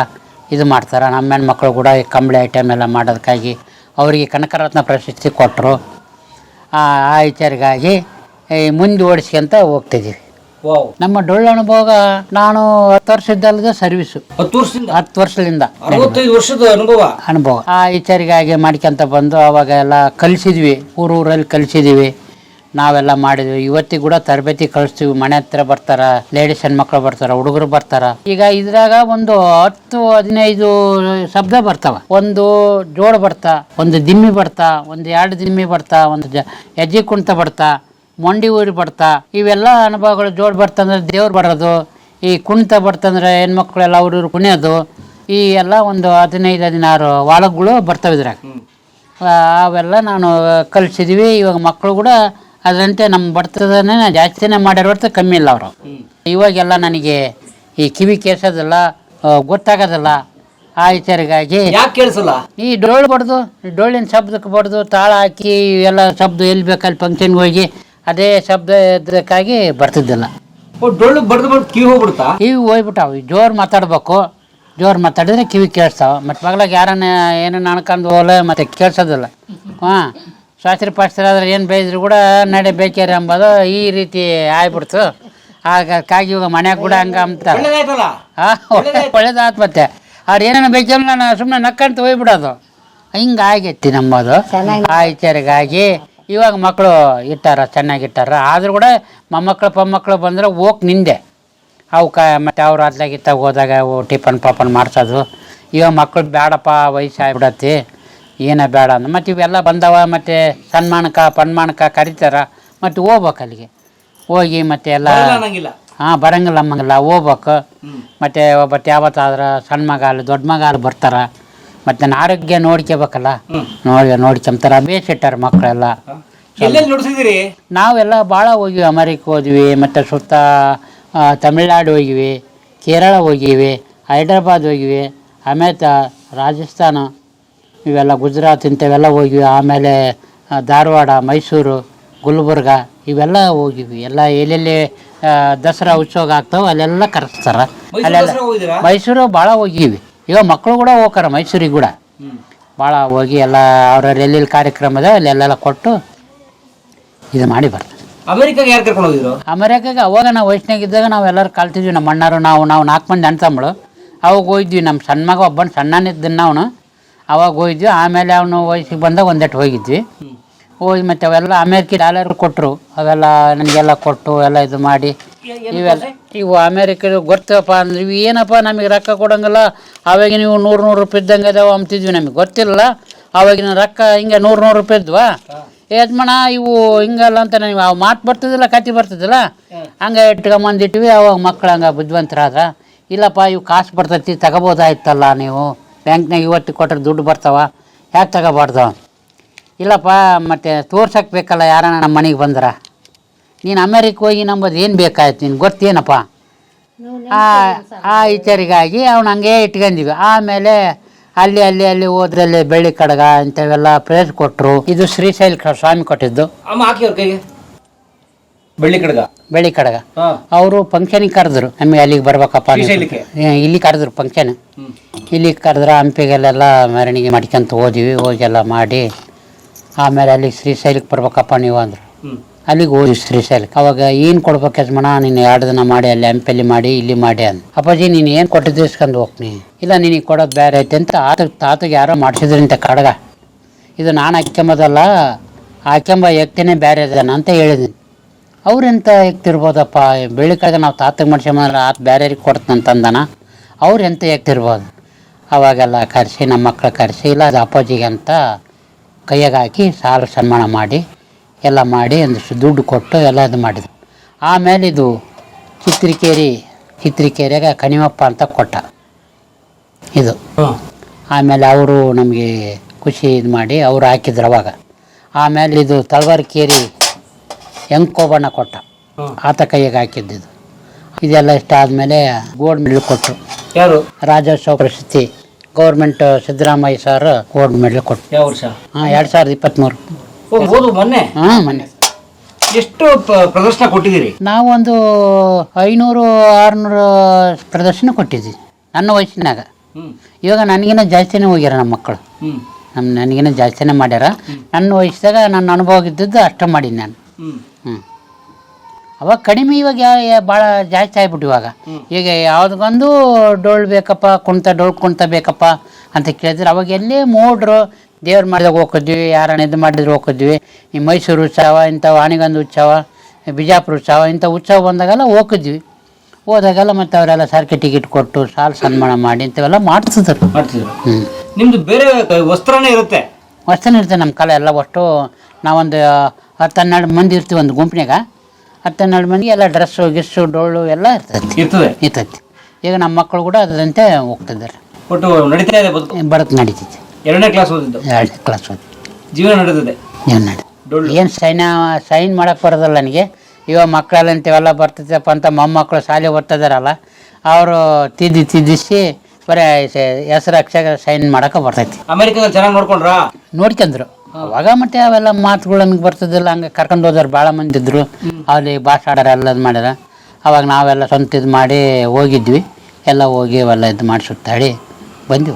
ಇದು ಮಾಡ್ತಾರೆ. ನಮ್ಮ ಮಕ್ಕಳು ಕೂಡ ಈ ಕಂಬಳಿ ಐಟಮ್ ಎಲ್ಲ ಮಾಡೋದಕ್ಕಾಗಿ ಅವರಿಗೆ ಕನಕರತ್ನ ಪ್ರಶಸ್ತಿ ಕೊಟ್ಟರು ಆ ಆಚಾರಿಗಾಗಿ ಮುಂದೆ ಓಡಿಸ್ಕೊಂತ ಹೋಗ್ತಿದ್ದೀವಿ. ನಮ್ಮ ಡೊಳ್ಳು ಅನುಭವ ನಾನು ಹತ್ತು ವರ್ಷದ್ದಲ್ಲದ ಸರ್ವಿಸ್ ಹತ್ತು ವರ್ಷದಿಂದ? ಹತ್ತು ವರ್ಷದಿಂದ. ಅರವತ್ತೈದು ವರ್ಷದ ಅನುಭವ? ಅನುಭವ. ಆ ವಿಚಾರಿಗಾಗಿ ಮಾಡ್ಕೊಂತ ಬಂದು ಅವಾಗ ಎಲ್ಲ ಕಲಿಸಿದ್ವಿ. ಊರೂರಲ್ಲಿ ಕಲಿಸಿದ್ವಿ. ನಾವೆಲ್ಲ ಮಾಡಿದ್ವಿ. ಇವತ್ತಿಗೆ ಕೂಡ ತರಬೇತಿ ಕಳಿಸ್ತೀವಿ. ಮನೆ ಹತ್ರ ಬರ್ತಾರ ಲೇಡೀಸ್ ಹೆಣ್ಮಕ್ಳು ಬರ್ತಾರ ಹುಡುಗರು ಬರ್ತಾರ. ಈಗ ಇದ್ರಾಗ ಒಂದು ಹತ್ತು ಹದಿನೈದು ಶಬ್ದ ಬರ್ತಾವ. ಒಂದು ಜೋಳ ಬರ್ತಾ ಒಂದು ದಿಮ್ಮಿ ಬರ್ತಾ ಒಂದು ಎರಡು ದಿಮ್ಮಿ ಬರ್ತಾ ಒಂದು ಜ ಹೆಜ್ಜೆ ಕುಣಿತ ಬರ್ತಾ ಮೊಂಡಿ ಊರಿ ಬರ್ತಾ ಇವೆಲ್ಲ ಅನುಭವಗಳು ಜೋಡ್ ಬರ್ತಂದ್ರೆ ದೇವ್ರು ಬರೋದು ಈ ಕುಣಿತ ಬರ್ತಂದ್ರೆ ಹೆಣ್ಮಕ್ಳೆಲ್ಲ ಅವ್ರು ಕುಣಿಯೋದು ಈ ಎಲ್ಲ ಒಂದು ಹದಿನೈದು ಹದಿನಾರು ವಾಳಗಳು ಬರ್ತವೆ ಇದ್ರಾಗ. ಅವೆಲ್ಲ ನಾನು ಕಲಿಸಿದ್ವಿ ಇವಾಗ ಮಕ್ಕಳು ಕೂಡ ಅದರಂತೆ ನಮ್ಮ ಬರ್ತದನೇ ಜಾಸ್ತಿನೇ ಹೊರತು ಕಮ್ಮಿ ಇಲ್ಲ ಅವರು. ಇವಾಗೆಲ್ಲ ನನಗೆ ಈ ಕಿವಿ ಕೇಳಿಸೋದಿಲ್ಲ ಗೊತ್ತಾಗೋದಿಲ್ಲ ಆ ವಿಚಾರಿಗಾಗಿ ಯಾಕೆ ಕೇಳಿಸಲ್ಲ? ಈ ಡೋಳು ಬಡ್ದು ಈ ಡೋಳಿನ ಶಬ್ದಕ್ಕೆ ಬಡ್ದು ತಾಳ ಹಾಕಿ ಎಲ್ಲ ಶಬ್ದ ಎಲ್ಲಿ ಬೇಕಲ್ಲಿ ಫಂಕ್ಷನ್ಗೆ ಹೋಗಿ ಅದೇ ಶಬ್ದ ಇದಕ್ಕಾಗಿ ಬರ್ತಿದ್ದಿಲ್ಲ. ಓ ಡೊಳ್ಳು ಬಡ್ದು ಬಡ್ದು ಕಿವಿ ಹೋಗ್ಬಿಡ್ತಾ ಕಿವಿ ಹೋಗ್ಬಿಟ್ಟಾವ. ಜೋರು ಮಾತಾಡ್ಬೇಕು. ಜೋರು ಮಾತಾಡಿದ್ರೆ ಕಿವಿ ಕೇಳಿಸ್ತಾವ. ಮತ್ತು ಮಗ್ಲಾಗ ಯಾರನ್ನ ಏನನ್ನ ಅನ್ಕೊಂಡು ಹೋಗಲ್ಲ ಮತ್ತೆ ಕೇಳಿಸೋದಿಲ್ಲ. ಹಾಂ ಶಾಸ್ತ್ರಿ ಪಾಸ್ತ್ರಿ ಆದ್ರೆ ಏನು ಬೇಯಿದ್ರು ಕೂಡ ನಡೆ ಬೇಕೇರಿ ಅಂಬೋದು ಈ ರೀತಿ ಆಗ್ಬಿಡ್ತು. ಕಾಗಿ ಇವಾಗ ಮನ್ಯಾಗ ಕೂಡ ಹಂಗೆ ಅಂತ. ಒಳ್ಳೇದಾಯ್ತಲ್ಲ? ಹಾಂ ಒಳ್ಳೇದಾತ್ ಮತ್ತೆ. ಅವ್ರು ಏನೇನು ಬೇಕಲ್ಲ ನಾನು ಸುಮ್ಮನೆ ನಕ್ಕಂತ ಹೋಗ್ಬಿಡೋದು. ಹಿಂಗೆ ಆಗೈತಿ ನಮ್ಮದು ಆ ವಿಚಾರಿಗಾಗಿ ಇವಾಗ ಮಕ್ಕಳು ಇಟ್ಟಾರ ಚೆನ್ನಾಗಿಟ್ಟಾರ ಆದರೂ ಕೂಡ ಮೊಮ್ಮಕ್ಕಳು ಪೊಮ್ಮಕ್ಕಳು ಬಂದರೆ ಹೋಗ್ ನಿಂದೆ. ಅವಕ್ಕ ಮತ್ತು ಅವ್ರ ಅತ್ಲಾಗಿತ್ತಾಗ ಹೋದಾಗ ಓ ಟಿಫನ್ ಪಾಪನ್ ಮಾಡ್ಸೋದು. ಇವಾಗ ಮಕ್ಕಳು ಬೇಡಪ್ಪ ವಯಸ್ಸು ಆಗ್ಬಿಡತ್ತಿ ಏನೇ ಬೇಡ ಅಂದ್ರೆ ಮತ್ತು ಇವೆಲ್ಲ ಬಂದವ ಮತ್ತು ಸನ್ಮಾನಕ ಪನ್ಮಾನಕ ಕರಿತಾರ. ಮತ್ತು ಹೋಗ್ಬೇಕು ಅಲ್ಲಿಗೆ. ಹೋಗಿ ಮತ್ತೆ ಎಲ್ಲ ಹಾಂ ಬರಂಗಿಲ್ಲ ಅಮ್ಮಂಗಿಲ್ಲ ಹೋಗ್ಬೇಕು. ಮತ್ತು ಒಬ್ಬಟ್ಟು ಯಾವತ್ತಾದ್ರೆ ಸಣ್ಣ ಮಗ ಅಲ್ಲಿ ದೊಡ್ಡ ಮಗ ಅಲ್ಲಿ ಬರ್ತಾರ. ಮತ್ತು ನನ್ನ ಆರೋಗ್ಯ ನೋಡ್ಕೋಬೇಕಲ್ಲ? ನೋಡಿ ನೋಡಿ ನೋಡ್ಕೊಂತಾರ ಬೇಸಿಟ್ಟಾರ ಮಕ್ಕಳೆಲ್ಲ ಎಲ್ಲೆಲ್ಲಿ ನುಡಿಸಿದಿರಿ ನಾವೆಲ್ಲ ಭಾಳ ಹೋಗಿವಿ ಅಮೆರಿಕ ಹೋದ್ವಿ ಮತ್ತು ಸುತ್ತ ತಮಿಳ್ನಾಡು ಹೋಗಿವಿ ಕೇರಳ ಹೋಗಿವಿ ಹೈದ್ರಾಬಾದ್ ಹೋಗಿವಿ ಆಮೇಲೆ ರಾಜಸ್ಥಾನ ಇವೆಲ್ಲ ಗುಜರಾತ್ ಇಂಥವೆಲ್ಲ ಹೋಗಿವಿ ಆಮೇಲೆ ಧಾರವಾಡ ಮೈಸೂರು ಗುಲ್ಬರ್ಗ ಇವೆಲ್ಲ ಹೋಗಿವಿ. ಎಲ್ಲ ಎಲ್ಲೆಲ್ಲಿ ದಸರಾ ಉತ್ಸವ ಆಗ್ತಾವೆ ಅಲ್ಲೆಲ್ಲ ಕರೆಸ್ತಾರೆ. ಅಲ್ಲೆಲ್ಲ ಮೈಸೂರು ಭಾಳ ಹೋಗಿವಿ. ಈಗ ಮಕ್ಕಳು ಕೂಡ ಹೋಗ್ತಾರೆ ಮೈಸೂರಿಗೆ ಕೂಡ. ಭಾಳ ಹೋಗಿ ಎಲ್ಲ ಅವ್ರವ್ರ ಎಲ್ಲೆಲ್ಲಿ ಕಾರ್ಯಕ್ರಮದ ಅಲ್ಲೆಲ್ಲ ಕೊಟ್ಟು ಇದು ಮಾಡಿ ಬರ್ತಾರೆ. ಅಮೆರಿಕಾಗೆ ಯಾರು ಕರ್ಕೊಂಡು ಹೋಗಿದ್ರು? ಅಮೆರಿಕಾಗೆ ಅವಾಗ ನಾವು ವಯಸ್ಸಿನಾಗಿದ್ದಾಗ ನಾವು ಎಲ್ಲರೂ ಕಲ್ತಿದ್ವಿ ನಮ್ಮ ಅಣ್ಣರು ನಾವು ನಾವು ನಾಲ್ಕು ಮಂದಿ ಅಣ್ಣ ತಮ್ಮಳು ಅವಾಗ ಹೋಗಿದ್ವಿ ನಮ್ಮ ಸಣ್ಣ ಮಗ ಒಬ್ಬನ ಸಣ್ಣನಿದ್ದನ್ನ ಅವನು. ಅವಾಗ ಹೋಗಿದ್ವಿ ಆಮೇಲೆ ಅವನು ವಯಸ್ಸಿಗೆ ಬಂದಾಗ ಒಂದೆಟ್ಟು ಹೋಗಿದ್ವಿ. ಹೋಗಿ ಮತ್ತು ಅವೆಲ್ಲ ಅಮೇರಿಕ ಡಾಲರ್ ಕೊಟ್ಟರು ಅವೆಲ್ಲ ನನಗೆಲ್ಲ ಕೊಟ್ಟು ಎಲ್ಲ ಇದು ಮಾಡಿ ಇವೆಲ್ಲ ಇವು ಅಮೇರಿಕದ ಗೊತ್ತಪ್ಪ ಅಂದ್ರೆ ಇವು ಏನಪ್ಪ ನಮಗೆ ರೊಕ್ಕ ಕೊಡಂಗಿಲ್ಲ ಅವಾಗ ನೀವು ನೂರು ನೂರು ರೂಪಾಯಿ ಇದ್ದಂಗೆ ಅದಾವ ಅಂತಿದ್ವಿ ನಮಗೆ ಗೊತ್ತಿಲ್ಲ. ಅವಾಗಿನ ರೊಕ್ಕ ಹಿಂಗೆ ನೂರು ನೂರು ರೂಪಾಯಿ ಇದ್ವಾ? ಯಜಮಾನ ಇವು ಹಿಂಗಲ್ಲ ಅಂತ ನೀವು ಅವು ಮಾತು ಬರ್ತದಿಲ್ಲ ಕತೆ ಬರ್ತದಿಲ್ಲ. ಹಂಗೆ ಇಟ್ಕೊಂಬಂದಿಟ್ವಿ ಅವಾಗ ಮಕ್ಳು ಹಂಗೆ ಬುದ್ಧಿವಂತರಾದ. ಇಲ್ಲಪ್ಪ ಇವು ಕಾಸು ಬರ್ತೈತಿ ತಗೋಬೋದಾಯ್ತಲ್ಲ ನೀವು. ಬ್ಯಾಂಕ್ನಾಗ ಇವತ್ತು ಕೊಟ್ಟರೆ ದುಡ್ಡು ಬರ್ತಾವ ಯಾಕೆ ತಗೋಬಾರ್ದು? ಇಲ್ಲಪ್ಪ ಮತ್ತು ತೋರ್ಸಕ್ಕೆ ಬೇಕಲ್ಲ ಯಾರನ್ನ ನಮ್ಮ ಮನೆಗೆ ಬಂದ್ರ. ನೀನು ಅಮೇರಿಕ ಹೋಗಿ ನಂಬೋದು ಏನು ಬೇಕಾಯ್ತು ನೀನು ಗೊತ್ತೇನಪ್ಪ? ಆ ಆ ವಿಚಾರಿಗಾಗಿ ಅವ್ನು ಹಂಗೆ ಇಟ್ಕೊಂಡಿವಿ ಆಮೇಲೆ ಅಲ್ಲಿ ಅಲ್ಲಿ ಅಲ್ಲಿ ಹೋದ್ರಲ್ಲಿ ಬೆಳ್ಳಿ ಕಡಗ ಇಂಥವೆಲ್ಲ ಪ್ರೇರ್ ಕೊಟ್ಟರು ಇದು ಶ್ರೀಶೈಲ ಕ- ಸ್ವಾಮಿ ಕೊಟ್ಟಿದ್ದು. ಅಮ್ಮ ಹಾಕಿ ಅವ್ರ ಕೈಗೆ. ಬೆಳ್ಳಿ ಕಡಗ. ಬೆಳ್ಳಿ ಕಡಗ. ಹಾ. ಅವರು ಫಂಕ್ಷನಿಗೆ ಕರೆದ್ರು. ನಮಗೆ ಅಲ್ಲಿಗೆ ಬರ್ಬೇಕಪ್ಪ ನೀವು. ಶ್ರೀಶೈಲಕ್ಕೆ? ಏ, ಇಲ್ಲಿ ಕರೆದ್ರು ಫಂಕ್ಷನ್ ಹ್ಮ್. ಇಲ್ಲಿ ಕರೆದ್ರೆ ಹಂಪಿಗೆಲ್ಲ ಮೆರವಣಿಗೆ ಮಾಡ್ಕೊಂತ ಹೋದಿವಿ. ಹೋಗಿ ಎಲ್ಲ ಮಾಡಿ. ಆಮೇಲೆ ಅಲ್ಲಿ ಶ್ರೀಶೈಲಕ್ಕೆ ಬರ್ಬೇಕಪ್ಪ ನೀವು ಅಂದರು. ಹ್ಮ್. ಅಲ್ಲಿಗೆ ಹೋದ್ವಿ ಶ್ರೀಶೈಲಕ್ಕೆ ಅವಾಗ ಏನು ಕೊಡ್ಬೇಕು ಯಜಮಾನ, ನೀನು ಎರಡು ದಿನ ಮಾಡಿ, ಅಲ್ಲಿ ಹಂಪಲ್ಲಿ ಮಾಡಿ, ಇಲ್ಲಿ ಮಾಡಿ ಅಂದ. ಅಪ್ಪಾಜಿ, ನೀನು ಏನು ಕೊಟ್ಟು ಇಸ್ಕೊಂಡು ಹೋಗ್ನಿ ಇಲ್ಲ, ನಿನಗೆ ಕೊಡೋದು ಬೇರೆ ಐತೆ ಅಂತ ಆತ ತಾತಗೆ ಯಾರೋ ಮಾಡಿಸಿದ್ರಂತೆ ಕಡಗ. ಇದು ನಾನು ಹಾಕ್ಯಂಬದಲ್ಲ ಹಾಕ್ಯಂಬ ಎಕ್ತಿನೇ ಬೇರೆ ಇದ್ದಾನ ಅಂತ ಹೇಳಿದ್ದೀನಿ ಅವ್ರೆಂತ ಎಕ್ತಿರ್ಬೋದಪ್ಪ ಬೆಳ್ಳಿ ಕಡೆ ನಾವು ತಾತಗೆ ಮಾಡಿಸ್ಕೊಂಬಂದ್ರೆ ಆತ ಬೇರೆಯವ್ರಿಗೆ ಕೊಡ್ತಂತಂದಾನ ಅವ್ರು ಎಂತ ಎಕ್ತಿರ್ಬೋದು ಅವಾಗೆಲ್ಲ ಕರೆಸಿ ನಮ್ಮ ಮಕ್ಳು ಕರೆಸಿ, ಇಲ್ಲ ಅದು ಅಪ್ಪಾಜಿಗೆ ಅಂತ ಕೈಯಾಗೆ ಹಾಕಿ ಸಾಲ ಸನ್ಮಾನ ಮಾಡಿ ಎಲ್ಲ ಮಾಡಿ ಒಂದಿಷ್ಟು ದುಡ್ಡು ಕೊಟ್ಟು ಎಲ್ಲ ಇದು ಮಾಡಿದ್ರು. ಆಮೇಲೆ ಇದು ಚಿತ್ರಿಕೇರಿ ಚಿತ್ರಿಕೇರಿಯಾಗ ಕಣಿಮಪ್ಪ ಅಂತ ಕೊಟ್ಟ. ಇದು. ಆಮೇಲೆ ಅವರು ನಮಗೆ ಖುಷಿ ಇದು ಮಾಡಿ ಅವರು ಹಾಕಿದ್ರು ಅವಾಗ. ಆಮೇಲೆ ಇದು ತಳವಾರಕೇರಿ ಹೆಂಕೋಬಣ್ಣ ಕೊಟ್ಟ. ಆತ ಕೈಯಾಗ ಹಾಕಿದ್ದಿದ್ದು ಇದೆಲ್ಲ ಇಷ್ಟ ಆದಮೇಲೆ ಗೋಲ್ಡ್ ಮೆಡಲ್ ಕೊಟ್ಟರು ಯಾರು? ರಾಜ್ಯೋತ್ಸವ ಪ್ರಶಸ್ತಿ government Siddaramaiah sir gold medal ಕೊಟ್ಟರು ಯಾವ ವರ್ಷ? ಹಾಂ ಎರಡು ಸಾವಿರದ ಇಪ್ಪತ್ತ್ಮೂರು ಮೊನ್ನೆ. ಹಾಂ ಮೊನ್ನೆ. ಎಷ್ಟು ಪ- ಪ್ರದರ್ಶನ ಕೊಟ್ಟಿದ್ದೀರಿ? ನಾವೊಂದು ಐನೂರು ಆರುನೂರು ಪ್ರದರ್ಶನ ಕೊಟ್ಟಿದ್ವಿ ನನ್ನ ವಯಸ್ಸಿನಾಗ. ಹ್ಮ್. ಇವಾಗ ನನಗಿನ್ನ ಜಾಸ್ತಿನೇ ಹೋಗ್ಯಾರ ನಮ್ಮ ಮಕ್ಕಳು. ಹ್ಮ್. ನಮ್ಮ ನನಗಿನ ಜಾಸ್ತಿನೇ ಮಾಡ್ಯಾರ. ನನ್ನ ವಯಸ್ಸಾಗ ನನ್ನ ಅನುಭವ ಇದ್ದದ್ದು ಅಷ್ಟು ಮಾಡೀನಿ ನಾನು. ಹ್ಮ್. ಹ್ಞೂ ಅವಾಗ ಕಡಿಮೆ ಇವಾಗ ಭಾಳ ಜಾಸ್ತಿ ಆಗ್ಬಿಟ್ಟು ಇವಾಗ. ಈಗ ಯಾವುದಕ್ಕೊಂದು ಡೋಳು ಬೇಕಪ್ಪ ಕುಣ್ತ ಡೋಳು ಕುಣ್ತ ಬೇಕಪ್ಪ ಅಂತ ಕೇಳಿದ್ರೆ ಅವಾಗ ಎಲ್ಲೇ ಮೂಡ್ರು ದೇವ್ರು ಮಾಡಿದಾಗ ಹೋಗಿದ್ವಿ ಯಾರನ್ನ ಇದು ಮಾಡಿದ್ರು ಹೋಗಿದ್ವಿ ಈ ಮೈಸೂರು ಉತ್ಸವ ಇಂಥವು ಆಣಿಗಂದು ಉತ್ಸವ ಬಿಜಾಪುರ ಉತ್ಸವ ಇಂಥ ಉತ್ಸವ ಬಂದಾಗೆಲ್ಲ ಹೋಗಿದ್ವಿ ಹೋದಾಗೆಲ್ಲ ಮತ್ತು ಅವರೆಲ್ಲ ಸರ್ಕೆ ಟಿಕೆಟ್ ಕೊಟ್ಟು ಸಾಲು ಸನ್ಮಾನ ಮಾಡಿ ಇಂಥವೆಲ್ಲ ಮಾಡ್ತಿದ್ರು. ಮಾಡ್ತಿದ್ರು. ಹ್ಞೂ ನಿಮ್ದು ಬೇರೆ ವಸ್ತ್ರನೇ ಇರುತ್ತೆ? ವಸ್ತ್ರ ಇರ್ತದೆ ನಮ್ಮ ಕಾಲ ಎಲ್ಲ ಅಷ್ಟು ನಾವೊಂದು ಹತ್ತು ಹನ್ನೆರಡು ಮಂದಿ ಇರ್ತೀವಿ ಒಂದು ಗುಂಪಿನಾಗ ಹತ್ತು ಹನ್ನೆರಡು ಮಂದಿ ಎಲ್ಲ ಡ್ರೆಸ್ಸು ಗಿಸ್ಸು ಡೊಳ್ಳು ಎಲ್ಲ ಇರ್ತೈತಿ. ಇರ್ತದೆ. ಇರ್ತೈತಿ. ಈಗ ನಮ್ಮ ಮಕ್ಕಳು ಕೂಡ ಅದರಂತೆ ಹೋಗ್ತಿದ್ದಾರೆ. ಒಟ್ಟು ನಡೀತಾ ಇದೆ ಬದುಕು? ಬಡಕ್ ನಡೀತೈತಿ. ಎರಡನೇ ಕ್ಲಾಸ್ ಓದಿದ್ದು. ಎರಡನೇ ಕ್ಲಾಸ್ ಓದಿ ಜೀವನ ನಡೆದಿದೆ. ನೀವು ನಡಿ ಡೊಳ್ಳು ಏನು ಸೈನ ಸೈನ್ ಮಾಡಕ್ಕೆ ಬರೋದಲ್ಲ ನನಗೆ? ಇವಾಗ ಮಕ್ಕಳೆಲ್ಲ ಇಂಥವೆಲ್ಲ ಬರ್ತೈತಪ್ಪ ಅಂತ ಮೊಮ್ಮಕ್ಕಳು ಶಾಲೆ ಓದ್ತಿದಾರಲ್ಲ ಅವರು ತಿದ್ದಿ ತಿದ್ದಿಸಿ ಬರೀ ಹೆಸರು ಅಕ್ಷರ ಸೈನ್ ಮಾಡಕ್ಕೆ ಬರ್ತೈತಿ. ಅಮೆರಿಕದಲ್ಲಿ ಚೆನ್ನಾಗಿ ನೋಡ್ಕೊಂಡ್ರಾ? ನೋಡ್ಕೊಂಡ್ರು. ಅವಾಗ ಮತ್ತೆ ಅವೆಲ್ಲ ಮಾತುಗಳು ನನಗೆ ಬರ್ತದಿಲ್ಲ ಹಂಗೆ ಕರ್ಕೊಂಡು ಹೋದವ್ರು ಭಾಳ ಮಂದಿ ಇದ್ರು. ಅಲ್ಲಿ ಭಾಷೆ ಆಡೋರು ಎಲ್ಲ ಇದು ಮಾಡ್ಯಾರ. ಅವಾಗ ನಾವೆಲ್ಲ ಸ್ವಂತ ಇದು ಮಾಡಿ ಹೋಗಿದ್ವಿ. ಎಲ್ಲ ಹೋಗಿ ಅವೆಲ್ಲ ಇದು ಮಾಡಿ ಸುತ್ತಾಡಿ ಬಂದ್ವಿ.